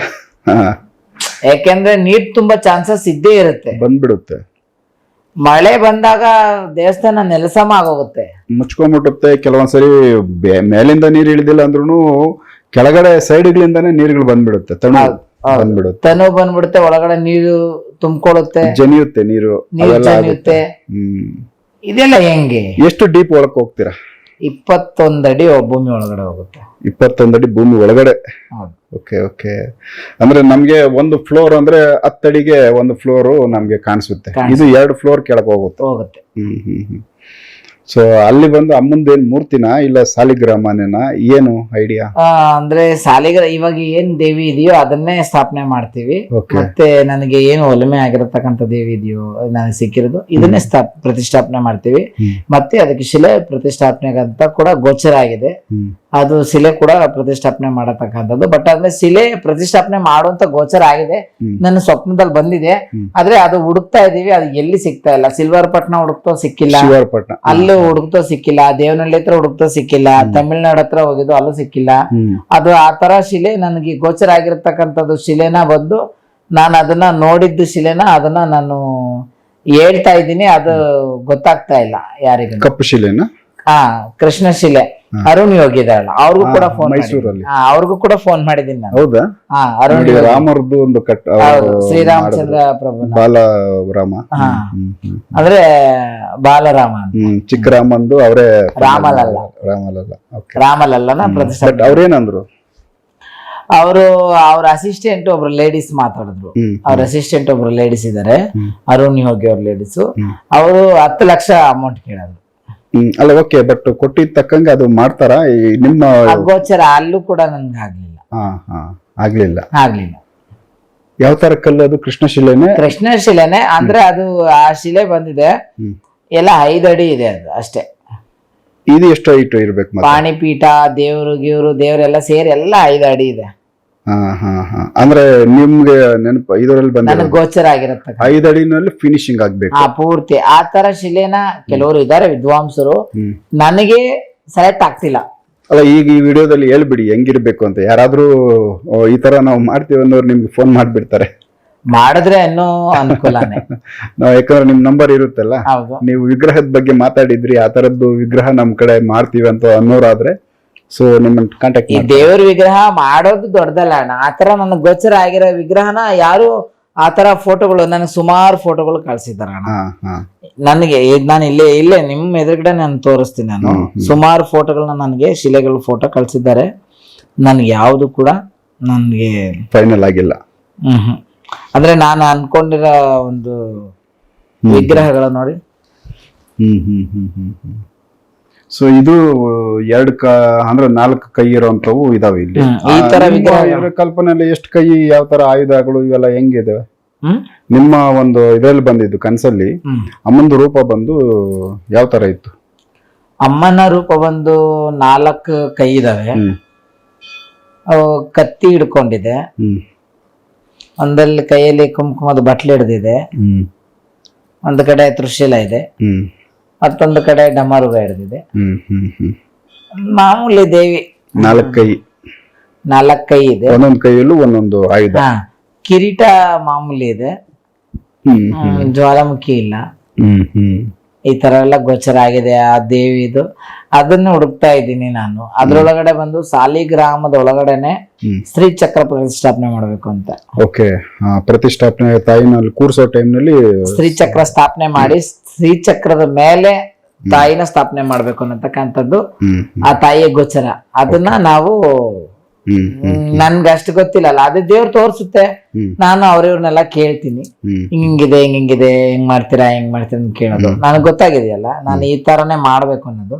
ಯಾಕೆಂದ್ರೆ ನೀರ್ ತುಂಬಾ ಚಾನ್ಸಸ್ ಇದ್ದೇ ಇರುತ್ತೆ. ಬಂದ್ಬಿಡುತ್ತೆ. ಮಳೆ ಬಂದಾಗ ದೇವಸ್ಥಾನ ನೆಲಸಮ ಆಗೋಗುತ್ತೆ. ಮುಚ್ಕೊಂಡ್ಬಿಟ್ಟುತ್ತೆ ಕೆಲವೊಂದ್ಸರಿ ಬೆ- ಮೇಲಿಂದ ನೀರು ಇಳಿದಿಲ್ಲ ಅಂದ್ರೂ ಕೆಳಗಡೆ ಸೈಡ್ಗಳಿಂದಾನೇ ನೀರುಗಳು ಬಂದ್ಬಿಡುತ್ತೆ. ತಣ ಹೌದು, ಹೌದು. ಬಂದ್ಬಿಡುತ್ತೆ. ತನು ಬಂದ್ಬಿಡುತ್ತೆ ಒಳಗಡೆ ನೀರು ತುಂಬಿಕೊಳ್ಳುತ್ತೆ. ಜನಿಯುತ್ತೆ ನೀರು ನೀರು ಅವೆಲ್ಲ ಜನಿಯುತ್ತೆ. ಹ್ಮ್. ಇದೆಲ್ಲ ಹೆಂಗೆ? ಎಷ್ಟು ಡೀಪ್ ಒಳಕ್ ಹೋಗ್ತೀರಾ? ಇಪ್ಪತ್ತೊಂದು ಅಡಿ ಭೂಮಿ ಒಳಗಡೆ ಹೋಗುತ್ತೆ. ಇಪ್ಪತ್ತೊಂದು ಅಡಿ ಭೂಮಿ ಒಳಗಡೆ? ಹೌದು. Okay okay. ಅಂದ್ರೆ ನಮ್ಗೆ ಒಂದು ಫ್ಲೋರ್ ಅಂದ್ರೆ ಹತ್ತಡಿಗೆ ಒಂದು ಫ್ಲೋರ್ ನಮ್ಗೆ ಕಾಣಿಸುತ್ತೆ. ಇದು ಎರಡು ಫ್ಲೋರ್ ಕೆಳಗೆ ಹೋಗುತ್ತೆ. ಹೋಗುತ್ತೆ. ಹ್ಮ್ ಹ್ಮ್ ಹ್ಮ್. ಸೊ ಅಲ್ಲಿ ಬಂದು ಅಮ್ಮಂದೇನ್ ಮೂರ್ತಿನ ಇಲ್ಲ ಸಾಲಿಗ್ರಾಮನೇನ? ಏನು ಐಡಿಯಾ ಆ, ಅಂದ್ರೆ ಸಾಲಿಗ್ರ ಇವಾಗ ಏನ್ ದೇವಿ ಇದೆಯೋ ಅದನ್ನೇ ಸ್ಥಾಪನೆ ಮಾಡ್ತೀವಿ. ಮತ್ತೆ ನನಗೆ ಏನು ಒಲಮೆ ಆಗಿರತಕ್ಕಂತ ದೇವಿ ಇದೆಯೋ ನನಗೆ ಸಿಕ್ಕಿರೋದು ಇದನ್ನೇ ಸ್ಥಾಪ್ ಪ್ರತಿಷ್ಠಾಪನೆ ಮಾಡ್ತೀವಿ. ಹ್ಮ್. ಮತ್ತೆ ಅದಕ್ಕೆ ಶಿಲೆ ಪ್ರತಿಷ್ಠಾಪನೆಗಂತ ಕೂಡ ಗೋಚರ ಆಗಿದೆ. ಹ್ಮ್. ಅದು ಶಿಲೆ ಕೂಡ ಪ್ರತಿಷ್ಠಾಪನೆ ಮಾಡತಕ್ಕಂಥದ್ದು. ಬಟ್ ಅಂದ್ರೆ ಶಿಲೆ ಪ್ರತಿಷ್ಠಾಪನೆ ಮಾಡುವಂತ ಗೋಚರ ಆಗಿದೆ. ಹ್ಮ್. ನನ್ನ ಸ್ವಪ್ನದಲ್ಲಿ ಬಂದಿದೆ. ಹ್ಮ್. ಆದ್ರೆ ಅದು ಹುಡುಕ್ತಾ ಇದೀವಿ ಅದು ಎಲ್ಲಿ ಸಿಗ್ತಾ ಇಲ್ಲ. ಸಿಲ್ವರ್ ಪಟ್ನ ಹುಡುಕ್ತೋ ಸಿಕ್ಕಿಲ್ಲ. ಶಿವರಪಟ್ಟಣ ಅಲ್ಲೂ ಹುಡುಕ್ತೋ ಸಿಕ್ಕಿಲ್ಲ ದೇವನಹಳ್ಳಿ ಹತ್ರ ಹುಡುಕ್ತಾ ಸಿಕ್ಕಿಲ್ಲ ತಮಿಳ್ನಾಡು ಹತ್ರ ಹೋಗಿದ್ದು ಅಲ್ಲೂ ಸಿಕ್ಕಿಲ್ಲ. ಅದು ಆ ತರ ಶಿಲೆ ನನಗೆ ಗೋಚರ ಆಗಿರತಕ್ಕಂಥದ್ದು ಶಿಲೆನ ಬಂದು ನಾನು ಅದನ್ನ ನೋಡಿದ್ದು ಶಿಲೆನ ಅದನ್ನ ನಾನು ಹೇಳ್ತಾ ಇದ್ದೀನಿ ಅದು ಗೊತ್ತಾಗ್ತಾ ಇಲ್ಲ ಯಾರಿಗೂ. ಕಪ್ಪು ಶಿಲೆನ? ಹಾ ಕೃಷ್ಣ ಶಿಲೆ. ಅರುಣ್ ಯೋಗಿ ಇದಾರಲ್ಲ ಅವ್ರಿಗೂ ಕೂಡ ಫೋನ್ ಮೈಸೂರಲ್ಲಿ. ಅವ್ರಿಗೂ ಕೂಡ ಫೋನ್ ಮಾಡಿದೀನಿ ನಾನು. ಹೌದಾ? ಹಾ ಅರುಣ್ ಯೋಗಿ. ರಾಮರದ್ದು ಒಂದು ಕಟ್ ಹೌದು ಅವ್ರು ಶ್ರೀರಾಮಚಂದ್ರ. ಪ್ರಭು ಬಾಲ ರಾಮ. ಹಾ. ಹ್ಮ್, ಹ್ಮ್, ಅಂದ್ರೆ ಬಾಲರಾಮ ಚಿಕ್ಕ ರಾಮಂದು ಅವರೇ ರಾಮಲಲ್ಲ. ರಾಮಲಲ್ಲ. ರಾಮಲಲ್ಲನ ಪ್ರತಿಷ್ಠೆ. ಅವ್ರೇನಂದ್ರು? ಅವರು ಅವ್ರ ಅಸಿಸ್ಟೆಂಟ್ ಒಬ್ರು ಲೇಡೀಸ್ ಮಾತಾಡಿದ್ರು. ಅವ್ರ ಅಸಿಸ್ಟೆಂಟ್ ಒಬ್ರು ಲೇಡೀಸ್ ಇದಾರೆ. ಅರುಣ್ ಯೋಗಿ ಅವ್ರ ಲೇಡೀಸ್. ಅವರು ಹತ್ತು ಲಕ್ಷ ಅಮೌಂಟ್ ಕೇಳೋದು ಹ್ಮ್ ಅಲ್ಲ ಓಕೆ ಬಟ್ ಕೊಟ್ಟಿದ ತಕ್ಕಂಗೆ ಅದು ಮಾಡ್ತಾರ? ಈ ನಿಮ್ಮ ಆ ಗೋಚರ ಅಲ್ಲೂ ಕೂಡ ನನ್ಗೆ ಆಗ್ಲಿಲ್ಲ. ಹಾ ಹಾ ಆಗ್ಲಿಲ್ಲ. ಆಗ್ಲಿಲ್ಲ. ಯಾವ ತರ ಕಲ್ಲು ಅದು? ಕೃಷ್ಣ ಶಿಲೆನೆ? ಕೃಷ್ಣ ಶಿಲೆನೆ ಅಂದ್ರೆ ಅದು ಆ ಶಿಲೆ ಬಂದಿದೆ. ಹ್ಮ್. ಎಲ್ಲ ಐದು ಅಡಿ ಇದೆ ಅದು ಅಷ್ಟೇ. ಇದು ಎಷ್ಟು ಹೈಟ್ ಇರ್ಬೇಕು ಮತ್ತೆ? ಪಾಣಿಪೀಠ ದೇವ್ರು ಗೀವ್ರು ದೇವರೆಲ್ಲ ಸೇರಿ ಎಲ್ಲ ಐದು ಅಡಿ ಇದೆ. ಅಂದ್ರೆ ನಿಮ್ಗೆ ನೆನಪು ಐದರಲ್ಲಿ ಬಂದ ನನಗೆ ಗೋಚರ ಆಗಿರತ್ತೆ ಐದಡಿನಲ್ಲಿ ಅಡಿನಲ್ಲಿ ಫಿನಿಶಿಂಗ್ ಆಗ್ಬೇಕು. ಆ ಪೂರ್ತಿ. ಆ ತರ ಶಿಲೆನ ಕೆಲವರು ಇದಾರೆ ವಿದ್ವಾಂಸರು. ಹ್ಮ್. ನನಗೆ ಸೆಲೆಕ್ಟ್ ಆಗ್ತಿಲ್ಲ. ಅಲ್ಲ ಈಗ ಈ ವಿಡಿಯೋದಲ್ಲಿ ಹೇಳ್ಬಿಡಿ ಹೆಂಗಿರ್ಬೇಕು ಅಂತ. ಯಾರಾದ್ರೂ ಓ, ಈ ತರ ನಾವು ಮಾಡ್ತೀವಿ ಅನ್ನೋರು ನಿಮ್ಗೆ ಫೋನ್ ಮಾಡ್ಬಿಡ್ತಾರೆ. ಮಾಡಿದ್ರೆ ಇನ್ನೂ ಅನುಕೂಲ ನಾವು ಯಾಕಂದ್ರೆ ನಿಮ್ ನಂಬರ್ ಇರುತ್ತಲ್ಲ ಹೌದು. ನೀವು ವಿಗ್ರಹದ ಬಗ್ಗೆ ಮಾತಾಡಿದ್ರಿ ಆ ತರದ್ದು ವಿಗ್ರಹ ನಮ್ ಕಡೆ ಮಾಡ್ತೀವಿ ಅಂತ ಅನ್ನೋರಾದ್ರೆ ಸೊ ನಿಮ್ಮನ್ನ ಕಾಂಟ್ಯಾಕ್ಟ್ ಈ ದೇವರ ವಿಗ್ರಹ ಮಾಡೋದು ದೊಡ್ಡದಲ್ಲ ಅಣ್ಣ ಆತರ ನನಗೆ ಗೋಚರ ಆಗಿರೋ ವಿಗ್ರಹನ ಯಾರು ಆತರ ಫೋಟೋಗಳು ನನಗೆ ಸುಮಾರು ಫೋಟೋಗಳು ಕಳ್ಸಿದ್ದಾರೆ ಅಣ್ಣ. ನನಗೆ ನಾನು ಇಲ್ಲೇ ಇಲ್ಲೇ ನಿಮ್ಮ ಎದುರುಗಡೆ ನಾನು ತೋರಿಸ್ತೀನಿ ನಾನು. ಸುಮಾರು ಫೋಟೋಗಳನ್ನ ನನಗೆ ಶಿಲೆಗಳ ಫೋಟೋ ಕಳ್ಸಿದ್ದಾರೆ. ನನ್ಗೆ ಯಾವುದು ಕೂಡ ನನಗೆ ಫೈನಲ್ ಆಗಿಲ್ಲ. ಹ್ಮ್ ಹ್ಮ್. ಅಂದ್ರೆ ನಾನು ಅನ್ಕೊಂಡಿರೋ ಒಂದು ವಿಗ್ರಹಗಳ ನೋಡಿ. ಹ್ಮ್ ಹ್ಮ್ ಹ್ಮ್ ಹ್ಮ್ ಹ್ಮ್. ಸೊ ಇದು ಎರಡು ಕ ಅಂದ್ರೆ ನಾಲ್ಕು ಕೈ ಇರೋಂಥವು ಇದಾವೆ ಇಲ್ಲಿ. ಈ ತರ ನಿಮ್ಮ ವಿಗ್ರಹ- ಇದ್ರ ಕಲ್ಪನೆಯಲ್ಲಿ ಎಷ್ಟು ಕೈ ಯಾವ ತರ ಆಯುಧಗಳು ಇವೆಲ್ಲ ಹೆಂಗಿದೆ ಹ್ಮ್? ನಿಮ್ಮ ಒಂದು ಇದ್ರಲ್ಲಿ ಬಂದಿದ್ದು ಕನಸಲ್ಲಿ ಹ್ಮ್. ಅಮ್ಮಂದು ರೂಪ ಬಂದು ಯಾವ ತರ ಇತ್ತು? ಅಮ್ಮನ ರೂಪ ಬಂದು ನಾಲ್ಕು ಕೈ ಇದಾವೆ. ಹ್ಮ್. ಅವು ಕತ್ತಿ ಹಿಡ್ಕೊಂಡಿದೆ. ಹ್ಮ್. ಒಂದಲ್ಲಿ ಕೈಯಲ್ಲಿ ಕುಂಕುಮದ ಬಟ್ಲು ಹಿಡ್ದಿದೆ. ಹ್ಮ್. ಒಂದು ಕಡೆ ತೃಶೀಲ ಇದೆ. ಹ್ಮ್. ಮತ್ತೊಂದು ಕಡೆ ಡಮರುಗ ಹಿಡಿದಿದೆ. ಹ್ಮ್ ಹ್ಮ್ ಹ್ಮ್. ಮಾಮೂಲಿ ದೇವಿ. ನಾಲ್ಕು ಕೈ. ನಾಲ್ಕು ಕೈ ಇದೆ. ಒಂದೊಂದು ಕೈಯಲ್ಲೂ ಒಂದೊಂದು ಆಯುಧ. ಹಾ ಕಿರೀಟ ಮಾಮೂಲಿ ಇದೆ. ಹ್ಮ್ ಹ್ಮ್, ಜ್ವಾಲಾಮುಖಿ ಇಲ್ಲ. ಹ್ಮ್ ಹ್ಮ್. ಈ ತರ ಎಲ್ಲ ಗೋಚರ ಆಗಿದೆ ಆ ದೇವಿದು ಅದನ್ನ ಹುಡುಕ್ತಾ ಇದ್ದೀನಿ ನಾನು. ಅದ್ರೊಳಗಡೆ ಬಂದು ಸಾಲಿಗ್ರಾಮದ ಒಳಗಡೆನೆ ಶ್ರೀ ಸ್ತ್ರೀ ಚಕ್ರ ಪ್ರತಿಷ್ಠಾಪನೆ ಮಾಡ್ಬೇಕು ಅಂತ. ಓಕೆ. ಪ್ರತಿಷ್ಠಾಪನೆ ತಾಯಿನಲ್ಲಿ ಕೂರ್ಸೋ ಟೈಮ್ನಲ್ಲಿ ಸ್ತ್ರೀ ಚಕ್ರ ಸ್ಥಾಪನೆ ಮಾಡಿ ಸ್ತ್ರೀ ಚಕ್ರದ ಮೇಲೆ ತಾಯಿನ ಸ್ಥಾಪನೆ ಮಾಡ್ಬೇಕು ಅನ್ನತಕ್ಕಂಥದ್ದು ಆ ತಾಯಿಯ ಗೋಚರ. ಅದನ್ನ ನಾವು ನನ್ಗೆ ಅಷ್ಟು ಗೊತ್ತಿಲ್ಲಲ್ಲ ಅದೇ ದೇವ್ರು ತೋರ್ಸುತ್ತೆ. ನಾನು ಅವ್ರವ್ರನ್ನೆಲ್ಲ ಕೇಳ್ತೀನಿ. ಹಿಂಗಿದೆ ಹಿಂಗಿದೆ ಹೆಂಗ್ ಮಾಡ್ತೀರಾ ಹೆಂಗ್ ಮಾಡ್ತೀರಾ ಅಂತ ಕೇಳೋದು. ನನಗೆ ಗೊತ್ತಾಗಿದೆಯಲ್ಲ ನಾನು ಈ ತರನೇ ಮಾಡ್ಬೇಕು ಅನ್ನೋದು.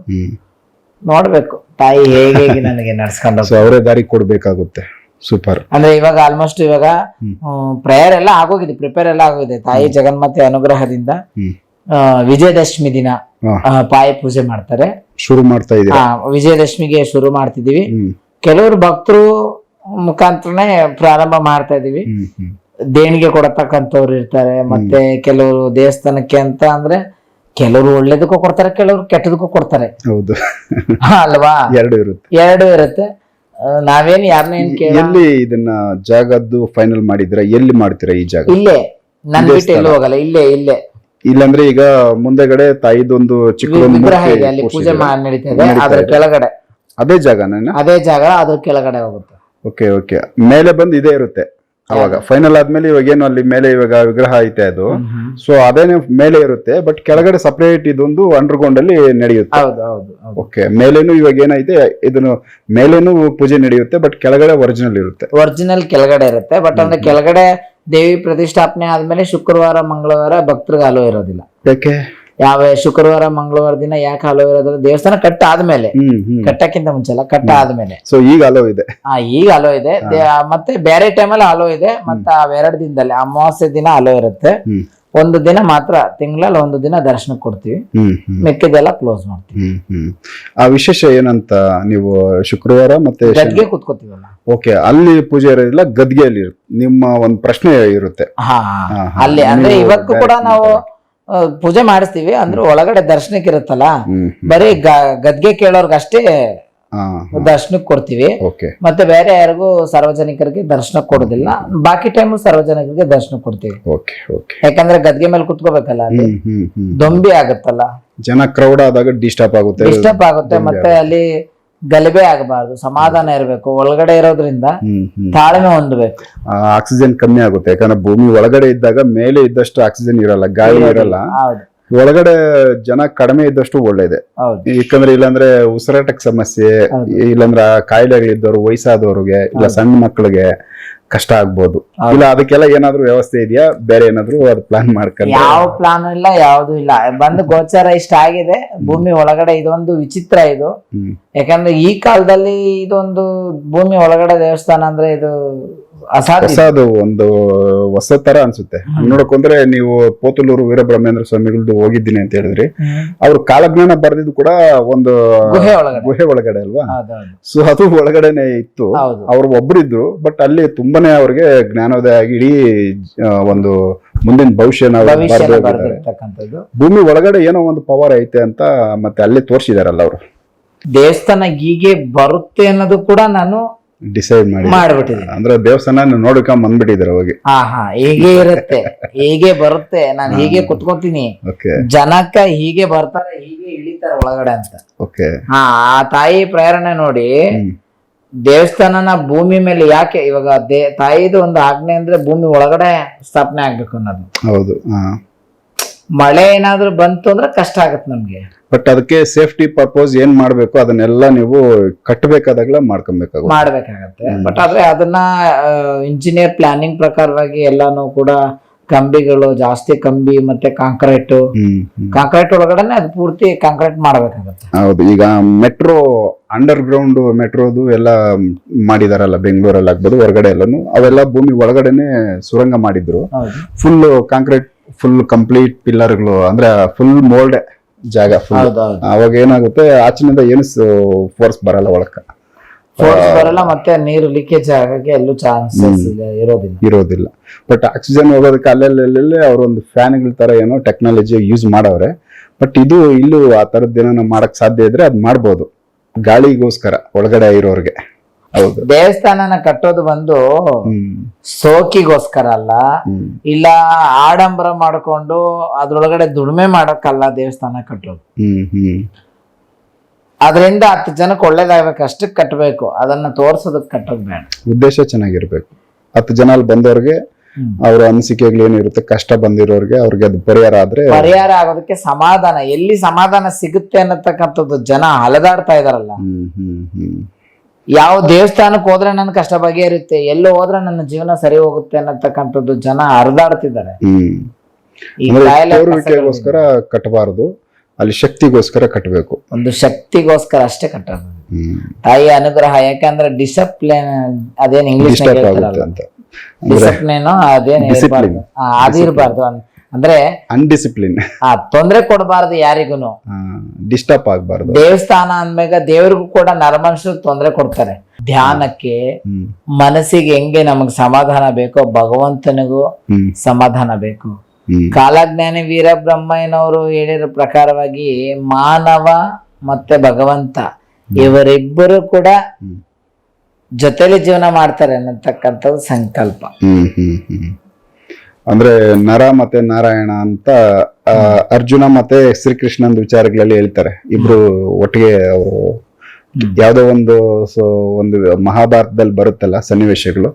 ನೋಡ್ಬೇಕು ತಾಯಿ ಹೇಗೆ ಹೇಗೆ ನನಗೆ ನಡ್ಸ್ಕೊಂಡು ಅವರೇ ದಾರಿ ಕೊಡ್ಬೇಕಾಗುತ್ತೆ. ಸೂಪರ್ ಅಂದ್ರೆ ಇವಾಗ ಆಲ್ಮೋಸ್ಟ್ ಇವಾಗ. ಪ್ರೇಯರ್ ಎಲ್ಲ ಆಗೋಗಿದೆ ಪ್ರಿಪೇರ್ ಎಲ್ಲ ಆಗೋಗಿದೆ. ತಾಯಿ ಜಗನ್ಮಾತೆ ಅನುಗ್ರಹದಿಂದ ಆ, ವಿಜಯದಶಮಿ ದಿನ. ಪಾಯ ಪೂಜೆ ಮಾಡ್ತಾರೆ. ಶುರು ಮಾಡ್ತಾ ಇದ್ದೀವಿ ವಿಜಯದಶಮಿಗೆ ಶುರು ಮಾಡ್ತಿದೀವಿ ಕೆಲವರು ಭಕ್ತರು ಮುಖಾಂತರನೇ ಪ್ರಾರಂಭ ಮಾಡ್ತಾ ಇದೀವಿ. ದೇಣಿಗೆ ಕೊಡತಕ್ಕಂಥವ್ರು ಇರ್ತಾರೆ ಮತ್ತೆ ಕೆಲವರು ದೇವಸ್ಥಾನಕ್ಕೆ ಅಂತ ಅಂದ್ರೆ ಕೆಲವರು ಒಳ್ಳೇದಕ್ಕೂ ಕೊಡ್ತಾರೆ ಕೆಲವರು ಕೆಟ್ಟದಕ್ಕೂ ಕೊಡ್ತಾರೆ. ಹೌದು. ಅಲ್ವಾ? ಎರಡು ಇರುತ್ತೆ. ಎರಡು ಇರುತ್ತೆ. ನಾವೇನು ಯಾರನ್ನ ಏನ್ ಕೇಳ ಎಲ್ಲಿ ಇದನ್ನ ಜಾಗದ್ದು ಫೈನಲ್ ಮಾಡಿದ್ರ ಎಲ್ಲಿ ಮಾಡ್ತೀರಾ ಈ ಜಾಗ? ಇಲ್ಲೇ. ನನ್ ಬಿಟ್ಟು ಎಲ್ಲೂ ಹೋಗಲ್ಲ ಇಲ್ಲೇ ಇಲ್ಲೇ. ಇಲ್ಲಂದ್ರೆ ಈಗ ಮುಂದೆಗಡೆ ತಾಯಿದೊಂದು ಚಿಕ್ಕ ವಿಗ್ರಹ ಇದೆ ಅಲ್ಲಿ ಪೂಜೆ ನಡೀತಾ ಇದೆ ಅದ್ರ ಕೆಳಗಡೆ. ಅದೇ ಜಾಗನ ಅದೇ ಜಾಗ ಅದ್ರ ಕೆಳಗಡೆ ಹೋಗುತ್ತೆ. ಓಕೆ ಓಕೆ ಮೇಲೆ ಬಂದು ಇದೇ ಇರುತ್ತೆ ಅವಾಗ. ಫೈನಲ್ ಆದ್ಮೇಲೆ ಇವಾಗ ಏನು ಅಲ್ಲಿ ಮೇಲೆ ಇವಾಗ ವಿಗ್ರಹ ಐತೆ ಅದು. ಸೊ ಅದೇನೆ ಮೇಲೆ ಇರುತ್ತೆ ಬಟ್ ಕೆಳಗಡೆ ಸಪರೇಟ್ ಇದೊಂದು ಅಂಡರ್ಗ್ರೌಂಡ್ ಅಲ್ಲಿ ನಡೆಯುತ್ತೆ. ಹೌದು ಹೌದು ಹೌದು. ಓಕೆ ಮೇಲೇನು ಇವಾಗ ಏನೈತೆ ಇದನ್ನು ಮೇಲೇನು ಪೂಜೆ ನಡೆಯುತ್ತೆ ಬಟ್ ಕೆಳಗಡೆ ಒರಿಜಿನಲ್ ಇರುತ್ತೆ. ಒರಿಜಿನಲ್ ಕೆಳಗಡೆ ಇರುತ್ತೆ ಬಟ್ ಅಂದ್ರೆ ಕೆಳಗಡೆ ದೇವಿ ಪ್ರತಿಷ್ಠಾಪನೆ ಆದ್ಮೇಲೆ ಶುಕ್ರವಾರ ಮಂಗಳವಾರ ಭಕ್ತರಿಗೆ ಅಲೋ ಇರೋದಿಲ್ಲ. ಯಾಕೆ? ಯಾವ ಶುಕ್ರವಾರ ಮಂಗಳವಾರ ದಿನ ಯಾಕೆ ಅಲೋ ಇರೋದ್ರ ದೇವಸ್ಥಾನ ಕಟ್ಟ ಆದ್ಮೇಲೆ. ಕಟ್ಟಕ್ಕಿಂತ ಮುಂಚೆ ಅಲ್ಲ ಕಟ್ಟ ಆದ್ಮೇಲೆ. ಸೊ ಈಗ ಅಲೋ ಇದೆ. ಹಾ ಈಗ ಅಲೋ ಇದೆ. ಮತ್ತೆ ಬೇರೆ ಟೈಮಲ್ಲಿ ಅಲೋ ಇದೆ. ಮತ್ತೆ ಅವೆರಡು ದಿನದಲ್ಲಿ ಅಮಾವಾಸ್ಯ ದಿನ ಅಲೋ ಇರುತ್ತೆ. ಒಂದು ದಿನ ಮಾತ್ರ ತಿಂಗಳಲ್ಲಿ ಒಂದು ದಿನ ದರ್ಶನ ಕೊಡ್ತೀವಿ. ಮಿಕ್ಕಿದೆಲ್ಲ ಕ್ಲೋಸ್ ಮಾಡ್ತೀವಿ. ಹ್ಮ್ ಹ್ಮ್. ಆ ವಿಶೇಷ ಏನಂತ ನೀವು ಶುಕ್ರವಾರ ಮತ್ತೆ ಗದ್ಗೆ ಕೂತ್ಕೋತೀವಲ್ಲ. ಓಕೆ ಅಲ್ಲಿ ಪೂಜೆ ಇರೋದಿಲ್ಲ ಗದ್ಗೆಯಲ್ಲಿ ನಿಮ್ಮ ಒಂದು ಪ್ರಶ್ನೆ ಇರುತ್ತೆ. ಹಾ. ಅಲ್ಲಿ ಅಂದ್ರೆ ಇವತ್ತು ಕೂಡ ನಾವು ಪೂಜೆ ಮಾಡಿಸ್ತೀವಿ. ಅಂದ್ರೆ ಒಳಗಡೆ ದರ್ಶನಕ್ಕೆ ಇರುತ್ತಲ್ಲ ಬರೀ ಗದ್ಗೆ ಕೇಳೋರ್ಗಷ್ಟೇ ಅಷ್ಟೇ ದರ್ಶನಕ್ಕೆ ಕೊಡ್ತೀವಿ. ಮತ್ತೆ ಬೇರೆ ಯಾರಿಗೂ ಸಾರ್ವಜನಿಕರಿಗೆ ದರ್ಶನ ಕೊಡೋದಿಲ್ಲ. ಬಾಕಿ ಟೈಮು ಸಾರ್ವಜನಿಕರಿಗೆ ದರ್ಶನ ಕೊಡ್ತೀವಿ. ಯಾಕಂದ್ರೆ ಗದ್ಗೆ ಮೇಲೆ ಕುತ್ಕೋಬೇಕಲ್ಲ ಅಲ್ಲಿ? ದೊಂಬಿ ಆಗುತ್ತಲ್ಲ. ಜನ ಕ್ರೌಡ್ ಆದಾಗ ಡಿಸ್ಟರ್ಬ್ ಆಗುತ್ತೆ. ಡಿಸ್ಟರ್ಬ್ ಆಗುತ್ತೆ. ಮತ್ತೆ ಅಲ್ಲಿ ಗಲಭೆ ಆಗಬಾರ್ದು ಸಮಾಧಾನ ಇರಬೇಕು ಒಳಗಡೆ ಇರೋದ್ರಿಂದ ತಾಳ್ಮೆ ಹೊಂದಬೇಕು. ಆಕ್ಸಿಜನ್ ಕಮ್ಮಿ ಆಗುತ್ತೆ ಯಾಕಂದ್ರೆ ಭೂಮಿ ಒಳಗಡೆ ಇದ್ದಾಗ ಮೇಲೆ ಇದ್ದಷ್ಟು ಆಕ್ಸಿಜನ್ ಇರಲ್ಲ ಗಾಳಿ ಇರಲ್ಲ. ಹೌದು. ಒಳಗಡೆ ಜನ ಕಡಿಮೆ ಇದ್ದಷ್ಟು ಒಳ್ಳೇದೆ. ಯಾಕಂದ್ರೆ ಇಲ್ಲಾಂದ್ರೆ ಉಸಿರಾಟಕ್ಕೆ ಸಮಸ್ಯೆ. ಇಲ್ಲಾಂದ್ರೆ ಕಾಯಿಲೆಗಳಿದ್ದವ್ರು ವಯಸ್ಸಾದವ್ರಿಗೆ ಇಲ್ಲ ಸಣ್ಣ ಮಕ್ಕಳಿಗೆ ಕಷ್ಟ ಆಗ್ಬೋದು. ಇಲ್ಲ ಅದಕ್ಕೆಲ್ಲ ಏನಾದ್ರು ವ್ಯವಸ್ಥೆ ಇದೆಯಾ? ಬೇರೆ ಏನಾದ್ರು ಅದು ಪ್ಲಾನ್ ಮಾಡ್ಕೊಂಡು? ಯಾವ ಪ್ಲಾನ್ ಇಲ್ಲ ಯಾವ್ದು ಇಲ್ಲ. ಬಂದು ಗೋಚಾರ ಇಷ್ಟ ಆಗಿದೆ. ಭೂಮಿ ಒಳಗಡೆ ಇದೊಂದು ವಿಚಿತ್ರ ಇದು. ಯಾಕಂದ್ರೆ ಈ ಕಾಲದಲ್ಲಿ ಇದೊಂದು ಭೂಮಿ ಒಳಗಡೆ ದೇವಸ್ಥಾನ ಅಂದ್ರೆ ಇದು ಹೊಸದು ಒಂದು ಹೊಸ ತರ ಅನ್ಸುತ್ತೆ. ನೋಡಕೊಂಡ್ರೆ ನೀವು ಪೋತಲೂರು ವೀರಬ್ರಹ್ಮೇಂದ್ರ ಸ್ವಾಮಿಗಳದ್ದು ಹೋಗಿದ್ದೀನಿ ಅಂತ ಹೇಳಿದ್ರಿ. ಅವ್ರ ಕಾಲಜ್ಞಾನ ಬರೆದಿದ್ದು ಕೂಡ ಒಂದು ಗುಹೆ ಒಳಗಡೆ. ಅಲ್ವಾ? ಸೊ ಅದು ಒಳಗಡೆನೆ ಇತ್ತು. ಅವ್ರು ಒಬ್ರಿದ್ರು ಬಟ್ ಅಲ್ಲಿ ತುಂಬಾನೇ ಅವ್ರಿಗೆ ಜ್ಞಾನೋದಯ ಆಗಿ ಇಡೀ ಒಂದು ಮುಂದಿನ ಭವಿಷ್ಯನ ಭೂಮಿ ಒಳಗಡೆ ಏನೋ ಒಂದು ಪವರ್ ಐತೆ ಅಂತ ಮತ್ತೆ ಅಲ್ಲಿ ತೋರಿಸಿದಾರಲ್ಲ ಅವರು. ದೇವಸ್ಥಾನ ಹೀಗೆ ಬರುತ್ತೆ ಅನ್ನೋದು ಕೂಡ ನಾನು ಡಿಸೈಡ್ ಮಾಡಿ. ಮಾಡ್ಬಿಟ್ಟಿದ್ದೀನಿ ಅಂದ್ರೆ ದೇವಸ್ಥಾನ ನೋಡ್ಕೊಂಡ್ ಬಂದ್ಬಿಟ್ಟಿದ್ದಾರೆ ಹೋಗಿ. ಹಾ ಹಾ ಹೀಗೆ ಇರುತ್ತೆ ಹೀಗೆ ಬರುತ್ತೆ. ನಾನು ಹೀಗೆ ಕುತ್ಕೋತೀನಿ. ಓಕೆ ಜನಕ್ಕ ಹೀಗೆ ಬರ್ತಾರೆ ಹೀಗೆ ಇಳಿತಾರೆ ಒಳಗಡೆ ಅಂತ. ಓಕೆ ಹಾ ಆ ತಾಯಿ ಪ್ರೇರಣೆ ನೋಡಿ ದೇವಸ್ಥಾನನ ಭೂಮಿ ಮೇಲೆ ಯಾಕೆ ಇವಾಗ ದೇ ತಾಯಿದು ಒಂದು ಆಜ್ಞೆ ಅಂದ್ರೆ ಭೂಮಿ ಒಳಗಡೆ ಸ್ಥಾಪನೆ ಆಗ್ಬೇಕು ಅನ್ನೋದು. ಹೌದು ಮಳೆ ಏನಾದ್ರೂ ಬಂತು ಅಂದ್ರೆ ಕಷ್ಟ ಆಗತ್ತೆ ನಮ್ಗೆ. ಬಟ್ ಅದಕ್ಕೆ ಸೇಫ್ಟಿ ಪರ್ಪೋಸ್ ಏನ್ ಮಾಡ್ಬೇಕು ಅದನ್ನೆಲ್ಲ ನೀವು ಕಟ್ಟಬೇಕಾದಾಗ್ಲ ಮಾಡ್ಕೊಬೇಕಾಗುತ್ತೆ. ಮಾಡ್ಬೇಕಾಗತ್ತೆ. ಬಟ್ ಆದ್ರೆ ಅದನ್ನ ಇಂಜಿನಿಯರ್ ಪ್ಲಾನಿಂಗ್ ಪ್ರಕಾರವಾಗಿ ಎಲ್ಲಾನು ಕೂಡ ಕಂಬಿಗಳು ಜಾಸ್ತಿ ಕಂಬಿ ಮತ್ತೆ ಕಾಂಕ್ರೀಟ್. ಕಾಂಕ್ರೀಟ್ ಒಳಗಡೆನೆ ಅದು ಪೂರ್ತಿ ಕಾಂಕ್ರೀಟ್ ಮಾಡ್ಬೇಕಾಗತ್ತೆ. ಹೌದು ಈಗ ಮೆಟ್ರೋ ಅಂಡರ್ ಗ್ರೌಂಡ್ ಮೆಟ್ರೋದು ಎಲ್ಲ ಮಾಡಿದಾರಲ್ಲ ಬೆಂಗಳೂರಲ್ಲಿ ಆಗ್ಬೋದು ಹೊರಗಡೆ ಎಲ್ಲಾನು ಅವೆಲ್ಲ ಭೂಮಿ ಒಳಗಡೆನೆ ಸುರಂಗ ಮಾಡಿದ್ರು. ಫುಲ್ ಕಾಂಕ್ರೀಟ್ ಫುಲ್ ಕಂಪ್ಲೀಟ್ ಪಿಲ್ಲರ್ಗಳು ಅಂದ್ರೆ ಫುಲ್ ಮೋಲ್ಡ್ ಜಾಗ ಅವಾಗ ಏನಾಗುತ್ತೆ ಆಚಿನಿಂದ ಏನು ಫೋರ್ಸ್ ಬರಲ್ಲ ಒಳಕ. ಫೋರ್ಸ್ ಬರಲ್ಲ ಮತ್ತೆ ನೀರು ಲೀಕೇಜ್ ಆಗಕ್ಕೆ ಎಲ್ಲೂ ಚಾನ್ಸಸ್ ಇರೋದಿಲ್ಲ. ಇರೋದಿಲ್ಲ. ಬಟ್ ಆಕ್ಸಿಜನ್ ಹೋಗೋದಕ್ಕೆ ಅಲ್ಲೆಲ್ಲೆಲ್ಲೇ ಅವರೊಂದು ಫ್ಯಾನ್ಗಳ ತರ ಏನೋ ಟೆಕ್ನಾಲಜಿ ಯೂಸ್ ಮಾಡವ್ರೆ. ಬಟ್ ಇದು ಇಲ್ಲೂ ಆ ಥರದ್ದು ಏನೋ ಮಾಡಕ್ ಸಾಧ್ಯ ಇದ್ರೆ ಅದು ಮಾಡ್ಬೋದು. ಗಾಳಿಗೋಸ್ಕರ ಒಳಗಡೆ ಇರೋರ್ಗೆ. ದೇವಸ್ಥಾನನ ಕಟ್ಟೋದು ಬಂದು ಸೋಕಿಗೋಸ್ಕರ ಅಲ್ಲ. ಇಲ್ಲ ಆಡಂಬರ ಮಾಡ್ಕೊಂಡು ಅದ್ರೊಳಗಡೆ ದುಡಿಮೆ ಮಾಡಕ್ಕಲ್ಲ ದೇವಸ್ಥಾನ ಕಟ್ಟೋದು. ಹ್ಮ್ ಹ್ಮ್. ಅದರಿಂದ ಹತ್ತು ಜನಕ್ಕೆ ಒಳ್ಳೇದಾಗ್ಬೇಕು ಅಷ್ಟಕ್ಕೆ ಕಟ್ಟಬೇಕು. ಅದನ್ನ ತೋರ್ಸೋದಕ್ಕೆ ಕಟ್ಟೋದು ಬೇಡ. ಉದ್ದೇಶ ಚೆನ್ನಾಗಿರ್ಬೇಕು. ಹತ್ತು ಜನ ಅಲ್ಲಿ ಬಂದವ್ರಿಗೆ. ಅವ್ರ ಅನಿಸಿಕೆಗಳು ಏನಿರುತ್ತೆ ಕಷ್ಟ ಬಂದಿರೋರಿಗೆ ಅವ್ರಿಗೆ ಅದು ಪರಿಹಾರ ಆದ್ರೆ ಪರಿಹಾರ ಆಗೋದಕ್ಕೆ ಸಮಾಧಾನ. ಎಲ್ಲಿ ಸಮಾಧಾನ ಸಿಗುತ್ತೆ ಅನ್ನತಕ್ಕಂಥದ್ದು ಜನ ಅಲೆದಾಡ್ತಾ ಇದಾರಲ್ಲ. ಹ್ಮ್ ಹ್ಮ್ ಹ್ಮ್. ಯಾವ ದೇವಸ್ಥಾನಕ್ಕೆ ಹೋದ್ರೆ ನನ್ನ ಕಷ್ಟ ಬಗೆಹರುತ್ತೆ ಎಲ್ಲೋ ಹೋದ್ರೆ ನನ್ನ ಜೀವನ ಸರಿ ಹೋಗುತ್ತೆ ಅನ್ನತಕ್ಕಂಥದ್ದು ಜನ ಹರಿದಾಡ್ತಿದ್ದಾರೆ. ಕಟ್ಟಬಾರದು ಅಲ್ಲಿ ಶಕ್ತಿಗೋಸ್ಕರ ಕಟ್ಟಬೇಕು ಒಂದು ಶಕ್ತಿಗೋಸ್ಕರ ಅಷ್ಟೇ ಕಟ್ಟೋದು. ತಾಯಿ ಅನುಗ್ರಹ ಯಾಕಂದ್ರೆ ಡಿಸಪ್ಲಿನ್ ಅದೇನ್ ಇಂಗ್ಲಿಷ್ ಅದೇನ್ Discipline. ಇರ್ಬಾರ್ದು ಆ, ಅದು ಇರಬಾರ್ದು. ಅಂದ್ರೆ ಅನ್ಡಿಸಿಪ್ಲಿನ್ ಆ ತೊಂದ್ರೆ ಕೊಡಬಾರ್ದು ಯಾರಿಗೂ ಡಿಸ್ಟರ್ಬ್ ಆಗ್ಬಾರ್ದು. ದೇವಸ್ಥಾನ ಅಂದ್ಮೇಗ ದೇವ್ರಿಗೂ ಕೂಡ ನರಮನುಷ್ಯರು ತೊಂದರೆ ಕೊಡ್ತಾರೆ. ಧ್ಯಾನಕ್ಕೆ ಮನಸ್ಸಿಗೆ ಹೆಂಗೆ ನಮಗ್ ಸಮಾಧಾನ ಬೇಕೋ ಭಗವಂತನಿಗೂ ಸಮಾಧಾನ ಬೇಕು. ಕಾಲಜ್ಞಾನಿ ವೀರಬ್ರಹ್ಮಯ್ಯನವರು ಹೇಳಿರೋ ಪ್ರಕಾರವಾಗಿ ಮಾನವ ಮತ್ತೆ ಭಗವಂತ ಇವರಿಬ್ಬರು ಕೂಡ. ಜೊತೆಲಿ ಜೀವನ ಮಾಡ್ತಾರೆ ಅನ್ನತಕ್ಕಂಥದ್ದು ಸಂಕಲ್ಪ. ಹ್ಮ್ ಹ್ಮ್ ಹ್ಮ್. ಅಂದ್ರೆ ನರ ಮತ್ತೆ ನಾರಾಯಣ ಅಂತ ಅರ್ಜುನ ಮತ್ತೆ ಶ್ರೀಕೃಷ್ಣನ್ ವಿಚಾರಗಳಲ್ಲಿ ಹೇಳ್ತಾರೆ. ಇಬ್ರು ಒಟ್ಟಿಗೆ ಅವರು ಯಾವ್ದೋ ಒಂದು ಸೊ ಒಂದು ಮಹಾಭಾರತದಲ್ಲಿ ಬರುತ್ತಲ್ಲ ಸನ್ನಿವೇಶಗಳು.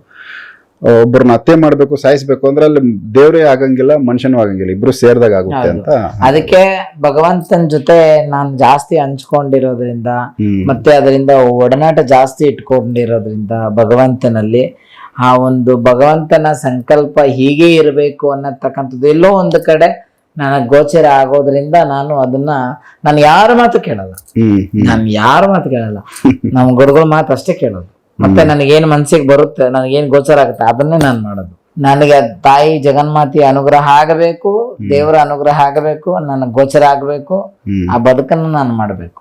ಒಬ್ಬರನ್ನ ಹತ್ಯೆ ಮಾಡ್ಬೇಕು ಸಾಯಿಸ್ಬೇಕು ಅಂದ್ರೆ ಅಲ್ಲಿ ದೇವರೇ ಆಗಂಗಿಲ್ಲ ಮನುಷ್ಯನೂ ಆಗಂಗಿಲ್ಲ ಇಬ್ರು ಸೇರ್ದಾಗ ಆಗುತ್ತೆ ಅಂತ. ಅದಕ್ಕೆ ಭಗವಂತನ ಜೊತೆ ನಾನು ಜಾಸ್ತಿ ಹಂಚ್ಕೊಂಡಿರೋದ್ರಿಂದ ಮತ್ತೆ ಅದರಿಂದ ಒಡನಾಟ ಜಾಸ್ತಿ ಇಟ್ಕೊಂಡಿರೋದ್ರಿಂದ ಭಗವಂತನಲ್ಲಿ ಆ ಒಂದು ಭಗವಂತನ ಸಂಕಲ್ಪ ಹೀಗೆ ಇರಬೇಕು ಅನ್ನತಕ್ಕಂಥದ್ದು ಎಲ್ಲೋ ಒಂದು ಕಡೆ ನನಗೆ ಗೋಚರ ಆಗೋದ್ರಿಂದ ನಾನು ಅದನ್ನ ನಾನು ಯಾರ ಮಾತು ಕೇಳಲ್ಲ. ನಾನು ಯಾರ ಮಾತು ಕೇಳಲ್ಲ. ನಮ್ಮ ಗುರುಗಳ ಮಾತು ಅಷ್ಟೇ ಕೇಳೋದು. ಮತ್ತೆ ನನಗೇನ್ ಮನ್ಸಿಗೆ ಬರುತ್ತೆ ನನಗೇನ್ ಗೋಚರ ಆಗುತ್ತೆ ಅದನ್ನೇ ನಾನು ಮಾಡೋದು. ನನಗೆ ತಾಯಿ ಜಗನ್ಮಾತಿ ಅನುಗ್ರಹ ಆಗಬೇಕು ದೇವರ ಅನುಗ್ರಹ ಆಗಬೇಕು ನನಗೆ ಗೋಚರ ಆಗಬೇಕು ಆ ಬದುಕನ್ನು ನಾನು ಮಾಡಬೇಕು.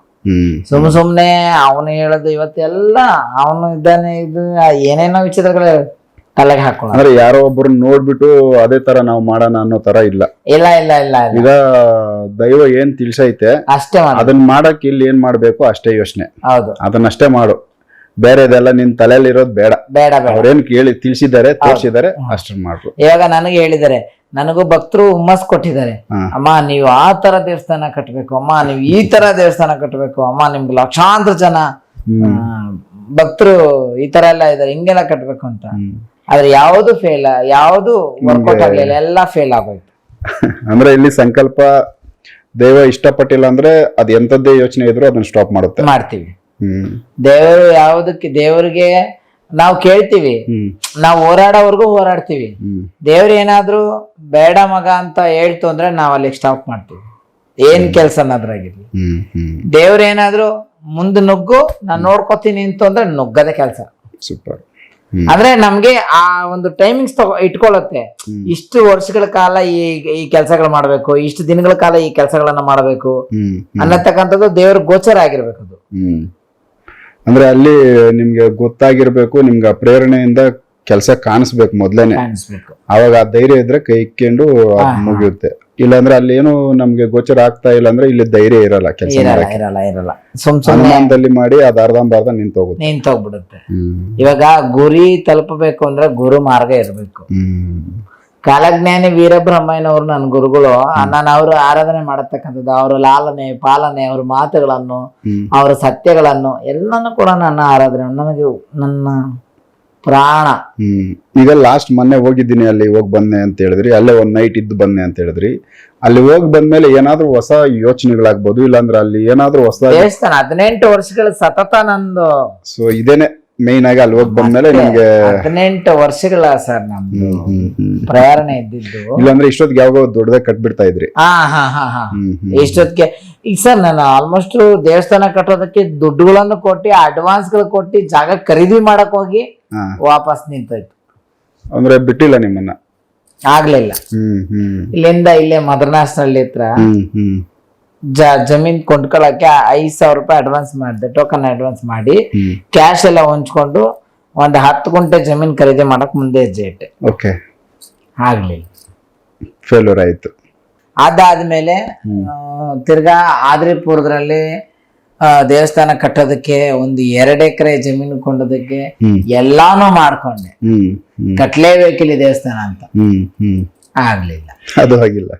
ಸುಮ್ ಸುಮ್ನೆ ಅವನು ಹೇಳೋದು ಇವತ್ತೆಲ್ಲ ಅವನು ಇದ್ದಾನೆ ಇದು ಏನೇನೋ ವಿಚಿತ್ರಗಳು ತಲೆಗೆ ಹಾಕೋಣ ಅಂದ್ರೆ ಯಾರೋ ಒಬ್ರು ನೋಡ್ಬಿಟ್ಟು ಅದೇ ತರ ನಾವು ಮಾಡೋಣ ಅನ್ನೋ ತರ ಇಲ್ಲ. ಇಲ್ಲ ಇಲ್ಲ ಇಲ್ಲ ಇಲ್ಲ. ಈಗ ದೈವ ಏನ್ ತಿಳಿಸೈತೆ ಅಷ್ಟೇ ಮಾಡ. ಅದನ್ನ ಮಾಡಕ್ ಇಲ್ಲಿ ಏನ್ ಮಾಡ್ಬೇಕು ಅಷ್ಟೇ ಯೋಚನೆ. ಹೌದು. ಅದನ್ನಷ್ಟೇ ಮಾಡು. ಬೇರೆದೆಲ್ಲ ನಿನ್ ತಲೆಯಲ್ಲಿ ಇರೋದ್ ಬೇಡ. ಬೇಡ ಬೇಡ. ಅವ್ರೇನ್ ಕೇಳಿ ತಿಳಿಸಿದ್ದಾರೆ ತೋರಿಸಿದ್ದಾರೆ ಅಷ್ಟನ್ನ ಮಾಡ್ರು. ಇವಾಗ ನನಗೆ ಹೇಳಿದ್ದಾರೆ ನನಗೂ ಭಕ್ತರು ಹುಮ್ಮಸ್ ಕೊಟ್ಟಿದ್ದಾರೆ. ಅಮ್ಮ ನೀವು ಆ ತರ ದೇವಸ್ಥಾನ ಕಟ್ಟಬೇಕು ಅಮ್ಮ ನೀವು ಈ ತರ ದೇವಸ್ಥಾನ ಕಟ್ಟಬೇಕು ಅಮ್ಮ ನಿಮ್ಗೆ ಲಕ್ಷಾಂತರ ಜನ ಭಕ್ತರು ಈ ತರ ಎಲ್ಲ ಇದಾರೆ ಹಿಂಗೆಲ್ಲ ಕಟ್ಟಬೇಕು ಅಂತ. ಆದ್ರೆ ಯಾವುದು ಫೇಲ್ ಯಾವುದು ವರ್ಕೌಟ್ ಆಗ್ಲಿಲ್ಲ ಎಲ್ಲ ಫೇಲ್ ಆಗೋಯ್ತು. ಅಂದ್ರೆ ಇಲ್ಲಿ ಸಂಕಲ್ಪ ದೇವ ಇಷ್ಟಪಟ್ಟಿಲ್ಲ ಅಂದ್ರೆ ಅದ್ ಎಂತದ್ದೇ ಯೋಚನೆ ಇದ್ರು ಅದನ್ನ ಸ್ಟಾಪ್ ಮಾಡುತ್ತೆ. ಮಾಡ್ತೀವಿ. ದೇವರು ಯಾವುದಕ್ಕೆ ದೇವರಿಗೆ ನಾವು ಕೇಳ್ತೀವಿ. ನಾವ್ ಹೋರಾಡೋವರೆಗೂ ಹೋರಾಡ್ತೀವಿ. ದೇವ್ರ ಏನಾದ್ರು ಬೇಡ ಮಗ ಅಂತ ಹೇಳ್ತು ಅಂದ್ರೆ ನಾವ್ ಅಲ್ಲಿಗೆ ಸ್ಟಾಪ್ ಮಾಡ್ತೀವಿ. ಏನ್ ಕೆಲ್ಸ ಅನ್ನೋದ್ರಾಗಿರ್ಲಿ. ಹ್ಮ್ ಹ್ಮ್. ದೇವ್ರ ಏನಾದ್ರು ಮುಂದ್ ನುಗ್ಗು ನಾನ್ ನೋಡ್ಕೋತೀನಿ ಅಂತ ಅಂದ್ರೆ ನುಗ್ಗದೆ ಕೆಲಸ. ಸೂಪರ್. ಅಂದ್ರೆ ನಮ್ಗೆ ಆ ಒಂದು ಟೈಮಿಂಗ್ಸ್ ತಗೋ ಇಟ್ಕೊಳ್ಳುತ್ತೆ ಇಷ್ಟು ವರ್ಷಗಳ ಕಾಲ ಈ ಈ ಕೆಲಸಗಳು ಮಾಡ್ಬೇಕು ಇಷ್ಟು ದಿನಗಳ ಕಾಲ ಈ ಕೆಲಸಗಳನ್ನ ಮಾಡಬೇಕು ಅನ್ನತಕ್ಕಂಥದ್ದು ದೇವ್ರ ಗೋಚರ ಆಗಿರ್ಬೇಕು ಅದು. ಅಂದ್ರೆ ಅಲ್ಲಿ ನಿಮ್ಗೆ ಗೊತ್ತಾಗಿರ್ಬೇಕು ನಿಮ್ಗೆ ಆ ಪ್ರೇರಣೆಯಿಂದ ಕೆಲಸ ಕಾಣಿಸ್ಬೇಕು ಮೊದ್ಲೇನೆ. ಕಾಣಿಸ್ಬೇಕು. ಅವಾಗ ಆ ಧೈರ್ಯ ಇದ್ರೆ ಕೈ ಇಕ್ಕೊಂಡು ಅದ್. ಮುಗಿಯುತ್ತೆ. ಇಲ್ಲಾಂದ್ರೆ ಅಲ್ಲಿ ಏನು ನಮ್ಗೆ ಗೋಚರ ಆಗ್ತಾ ಇಲ್ಲ ಅಂದ್ರೆ ಇಲ್ಲಿ ಧೈರ್ಯ ಇರಲ್ಲ ಕೆಲಸ ಇರಲ್ಲ ಇರಲ್ಲ ಇರಲ್ಲ. ಸುಮ್ ಸುಮ್ನೆ ಅನುಮಾನದಲ್ಲಿ ಮಾಡಿ ಅದ್ ಅರ್ಧಂಬರ್ಧ ನಿಂತೋಗುತ್ತೆ. ನಿಂತೋಗ್ಬಿಡುತ್ತೆ. ಹ್ಮ್. ಇವಾಗ ಗುರಿ ತಲುಪಬೇಕು ಅಂದ್ರೆ ಗುರು ಮಾರ್ಗ ಇರಬೇಕು. ಹ್ಮ್. ಕಾಲಜ್ಞಾನಿ ವೀರಬ್ರಹ್ಮಯ್ಯನವರು ನನ್ನ ಗುರುಗಳು. ನಾನು ಅವರು ಆರಾಧನೆ ಮಾಡತಕ್ಕಂಥದ್ದು ಅವರ ಲಾಲನೆ ಪಾಲನೆ ಅವ್ರ ಮಾತುಗಳನ್ನು ಅವರ ಸತ್ಯಗಳನ್ನು ಎಲ್ಲನೂ ಕೂಡ ನನ್ನ ಆರಾಧನೆ ನನಗೆ ನನ್ನ ಪ್ರಾಣ. ಹ್ಮ್. ಈಗ ಲಾಸ್ಟ್ ಮೊನ್ನೆ ಹೋಗಿದ್ದೀನಿ ಅಲ್ಲಿ ಹೋಗಿ ಬಂದೆ ಅಂತ ಹೇಳಿದ್ರಿ. ಅಲ್ಲೇ ಒಂದ್ ನೈಟ್ ಇದ್ದು ಬಂದೆ ಅಂತ ಹೇಳಿದ್ರಿ. ಅಲ್ಲಿ ಹೋಗಿ ಬಂದ್ಮೇಲೆ ಏನಾದ್ರೂ ಹೊಸ ಯೋಚನೆಗಳಾಗ್ಬೋದು ಇಲ್ಲಾಂದ್ರೆ ಅಲ್ಲಿ ಏನಾದ್ರೂ ಹೊಸ ದೇವಸ್ಥಾನ ಹದಿನೆಂಟು ವರ್ಷಗಳ ಸತತ ನಂದು ಸೊ ಇದೇನೆ ಮೇನ್ ಆಗಿ ಅಲ್ಲಿ ಹೋಗಿ ಬಂದ್ಮೇಲೆ ನಿಮ್ಗೆ ಹದಿನೆಂಟು ವರ್ಷಗಳ ಸರ್ ನಮ್ದು ಪ್ರಯಾಣ ಇದ್ದಿದ್ದು. ಇಲ್ಲಾಂದ್ರೆ ಇಷ್ಟೊತ್ತಿಗೆ ಯಾವಾಗ ದೊಡ್ಡದಾಗ ಕಟ್ಬಿಡ್ತಾ ಇದ್ರಿ. ಹಾ ಹಾ ಹಾ ಇಷ್ಟೊತ್ತಿಗೆ ಈಗ ಸರ್ ನಾನು ಆಲ್ಮೋಸ್ಟ್ ದೇವಸ್ಥಾನ ಕಟ್ಟೋದಕ್ಕೆ ದುಡ್ಡುಗಳನ್ನು ಕೊಟ್ಟು ಅಡ್ವಾನ್ಸ್ಗಳು ಕೊಟ್ಟು ಜಾಗ ಖರೀದಿ ಮಾಡಕ್ ಹೋಗಿ ವಾಪಸ್ ನಿಂತೋಯ್ತು. ಅಂದ್ರೆ ಬಿಟ್ಟಿಲ್ಲ ನಿಮ್ಮನ್ನ? ಆಗ್ಲಿಲ್ಲ. ಹ್ಮ್ ಹ್ಮ್. ಇಲ್ಲಿಂದ ಇಲ್ಲೇ ಮದ್ರನಾಸ್ ಹತ್ರ. ಜ ಜಮೀನ್ ಕೊಂಡ್ಕೊಳಕ್ಕೆ ಐದ್ ಸಾವಿರ ರೂಪಾಯಿ ಅಡ್ವಾನ್ಸ್ ಮಾಡಿದೆ ಟೋಕನ್ ಅಡ್ವಾನ್ಸ್ ಮಾಡಿ. ಕ್ಯಾಶ್ ಎಲ್ಲ ಹೊಂಚ್ಕೊಂಡು ಒಂದ್ ಹತ್ತು ಗುಂಟೆ ಜಮೀನ್ ಖರೀದಿ ಮಾಡಕ್ ಮುಂದೆ ಹೆಜ್ಜೆ ಇಟ್ಟೆ. ಓಕೆ ಆಗ್ಲಿಲ್ಲ. ಫೇಲ್ಯೂರ್ ಆಯ್ತು. ಅದಾದ್ಮೇಲೆ ಆ, ತಿರ್ಗಾ ಆದ್ರಿಪುರದಲ್ಲಿ ಆ, ದೇವಸ್ಥಾನ ಕಟ್ಟೋದಕ್ಕೆ ಒಂದು ಎರಡ್ ಎಕರೆ ಜಮೀನು ಕೊಂಡೋದಕ್ಕೆ ಹ್ಮ್. ಎಲ್ಲಾನು ಮಾಡ್ಕೊಂಡೆ. ಹ್ಮ್ ಹ್ಮ್. ಕಟ್ಲೇಬೇಕಿಲ್ಲಿ ದೇವಸ್ಥಾನ ಅಂತ. ಹ್ಮ್ ಹ್ಮ್. ಆಗ್ಲಿಲ್ಲ. ಅದು ಆಗಿಲ್ಲ.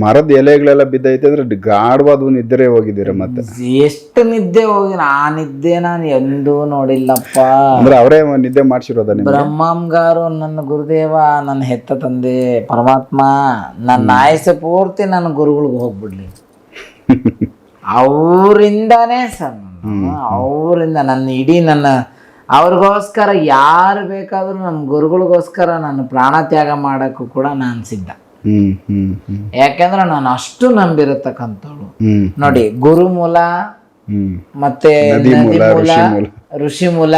ಮರದ ಎಲೆಗಳೆಲ್ಲ ಬಿದ್ದೈತೆ ಅಂದ್ರೆ ಗಾಢವಾದ ನಿದ್ರೆ ಹೋಗಿದ್ದೀರ ಮತ್ತೆ? ಎಷ್ಟು ನಿದ್ದೆ ಹೋಗಿ ಆ ನಿದ್ದೆ ನಾನು ಎಂದೂ ನೋಡಿಲ್ಲಪ್ಪ. ಅಂದ್ರೆ ಅವರೇ ನಿದ್ದೆ ಮಾಡಿಸಿರೋದ ಬ್ರಹ್ಮಾಂಗಾರು ನನ್ನ ಗುರುದೇವ ನನ್ನ ಹೆತ್ತ ತಂದೆ ಪರಮಾತ್ಮ ನನ್ನ ಆಯಸ ಪೂರ್ತಿ ನನ್ನ ಗುರುಗಳಿಗೆ ಹೋಗ್ಬಿಡ್ಲಿ. ಅವರಿಂದಾನೇ ಸರ್ ಅವರಿಂದ ನನ್ನ ಇಡೀ ನನ್ನ ಅವ್ರಿಗೋಸ್ಕರ ಯಾರು ಬೇಕಾದರೂ ನಮ್ಮ ಗುರುಗಳಿಗೋಸ್ಕರ ನಾನು ಪ್ರಾಣ ತ್ಯಾಗ ಮಾಡೋಕ್ಕೂ ಕೂಡ ನಾನು ಸಿದ್ಧ. ಯಾಕೆಂದ್ರೆ ನಾನು ಅಷ್ಟು ನಂಬಿರತಕ್ಕಂಥವ್ಳು. ನೋಡಿ ಗುರು ಮೂಲ ಮತ್ತೆ ನದಿ ಮೂಲ, ಋಷಿ ಮೂಲ.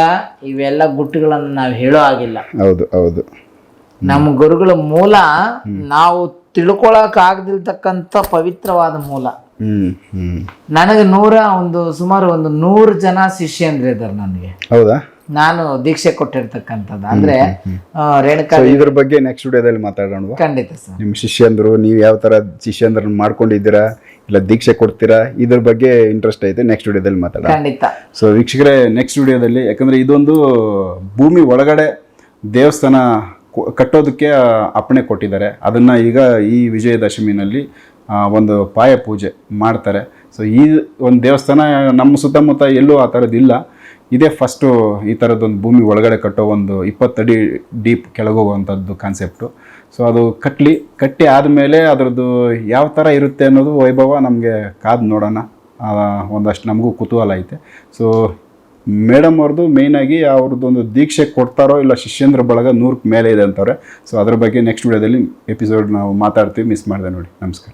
ಇವೆಲ್ಲ ಗುಟ್ಟುಗಳನ್ನು ನಾವು ಹೇಳೋ ಆಗಿಲ್ಲ ಹೌದು ಹೌದು. ನಮ್ಮ ಗುರುಗಳ ಮೂಲ ನಾವು ತಿಳ್ಕೊಳಕ್ ಆಗದಿಲ್ತಕ್ಕಂಥ ಪವಿತ್ರವಾದ ಮೂಲ. ನನಗೆ ನೂರ ಒಂದು ಸುಮಾರು ಒಂದು ನೂರು ಜನ ಶಿಷ್ಯಂದ್ರೆ ಇದ್ದಾರೆ ನನಗೆ. ಹೌದಾ? ನಾನು ದೀಕ್ಷೆ ಕೊಟ್ಟಿರ್ತಕ್ಕಂಥದ್ದು. ಅಂದ್ರೆ ರೇಣುಕಾ ಇದ್ರ ಬಗ್ಗೆ ನೆಕ್ಸ್ಟ್ ವಿಡಿಯೋದಲ್ಲಿ ಮಾತಾಡೋಣ ಖಂಡಿತ ಸರ್. ನಿಮ್ಮ ಶಿಷ್ಯಂದ್ರು ನೀವು ಯಾವ ತರ ಶಿಷ್ಯಂದ್ರನ್ನ ಮಾಡ್ಕೊಂಡಿದ್ದೀರಾ ಇಲ್ಲ ದೀಕ್ಷೆ ಕೊಡ್ತೀರಾ ಇದ್ರ ಬಗ್ಗೆ ಇಂಟ್ರೆಸ್ಟ್ ಐತೆ ನೆಕ್ಸ್ಟ್ ವಿಡಿಯೋದಲ್ಲಿ ಮಾತಾಡೋಣ. ಖಂಡಿತ. ಸೊ ವೀಕ್ಷಕರೇ ನೆಕ್ಸ್ಟ್ ವಿಡಿಯೋದಲ್ಲಿ ಯಾಕಂದ್ರೆ ಇದೊಂದು ಭೂಮಿ ಒಳಗಡೆ ದೇವಸ್ಥಾನ ಕಟ್ಟೋದಕ್ಕೆ ಅಪ್ಪಣೆ ಕೊಟ್ಟಿದ್ದಾರೆ. ಅದನ್ನ ಈಗ ಈ ವಿಜಯದಶಮಿನಲ್ಲಿ ಒಂದು ಪಾಯ ಪೂಜೆ ಮಾಡ್ತಾರೆ. ಸೊ ಈ ಒಂದು ದೇವಸ್ಥಾನ ನಮ್ಮ ಸುತ್ತಮುತ್ತ ಎಲ್ಲೂ ಆ ಥರದ್ದಿಲ್ಲ ಇದೇ ಫಸ್ಟು ಈ ಥರದ್ದೊಂದು ಭೂಮಿ ಒಳಗಡೆ ಕಟ್ಟೋ ಒಂದು ಇಪ್ಪತ್ತಡಿ ಡೀಪ್ ಕೆಳಗೋಗುವಂಥದ್ದು ಕಾನ್ಸೆಪ್ಟು ಸೊ ಅದು ಕಟ್ಟಲಿ ಕಟ್ಟಿ ಆದಮೇಲೆ ಅದರದ್ದು ಯಾವ ಥರ ಇರುತ್ತೆ ಅನ್ನೋದು ವೈಭವ ನಮಗೆ ಕಾದು ನೋಡೋಣ. ಒಂದಷ್ಟು ನಮಗೂ ಕುತೂಹಲ ಐತೆ. ಸೊ ಮೇಡಮ್ ಅವ್ರದ್ದು ಮೇಯ್ನಾಗಿ ಅವ್ರದ್ದೊಂದು ದೀಕ್ಷೆ ಕೊಡ್ತಾರೋ ಇಲ್ಲ ಶಿಷ್ಯಂದ್ರ ಬಳಗ ನೂರಕ್ಕೆ ಮೇಲೆ ಇದೆ ಅಂತವ್ರೆ. ಸೊ ಅದ್ರ ಬಗ್ಗೆ ನೆಕ್ಸ್ಟ್ ವಿಡಿಯೋದಲ್ಲಿ ಎಪಿಸೋಡ್ ನಾವು ಮಾತಾಡ್ತೀವಿ ಮಿಸ್ ಮಾಡಿದೆ ನೋಡಿ. ನಮಸ್ಕಾರ.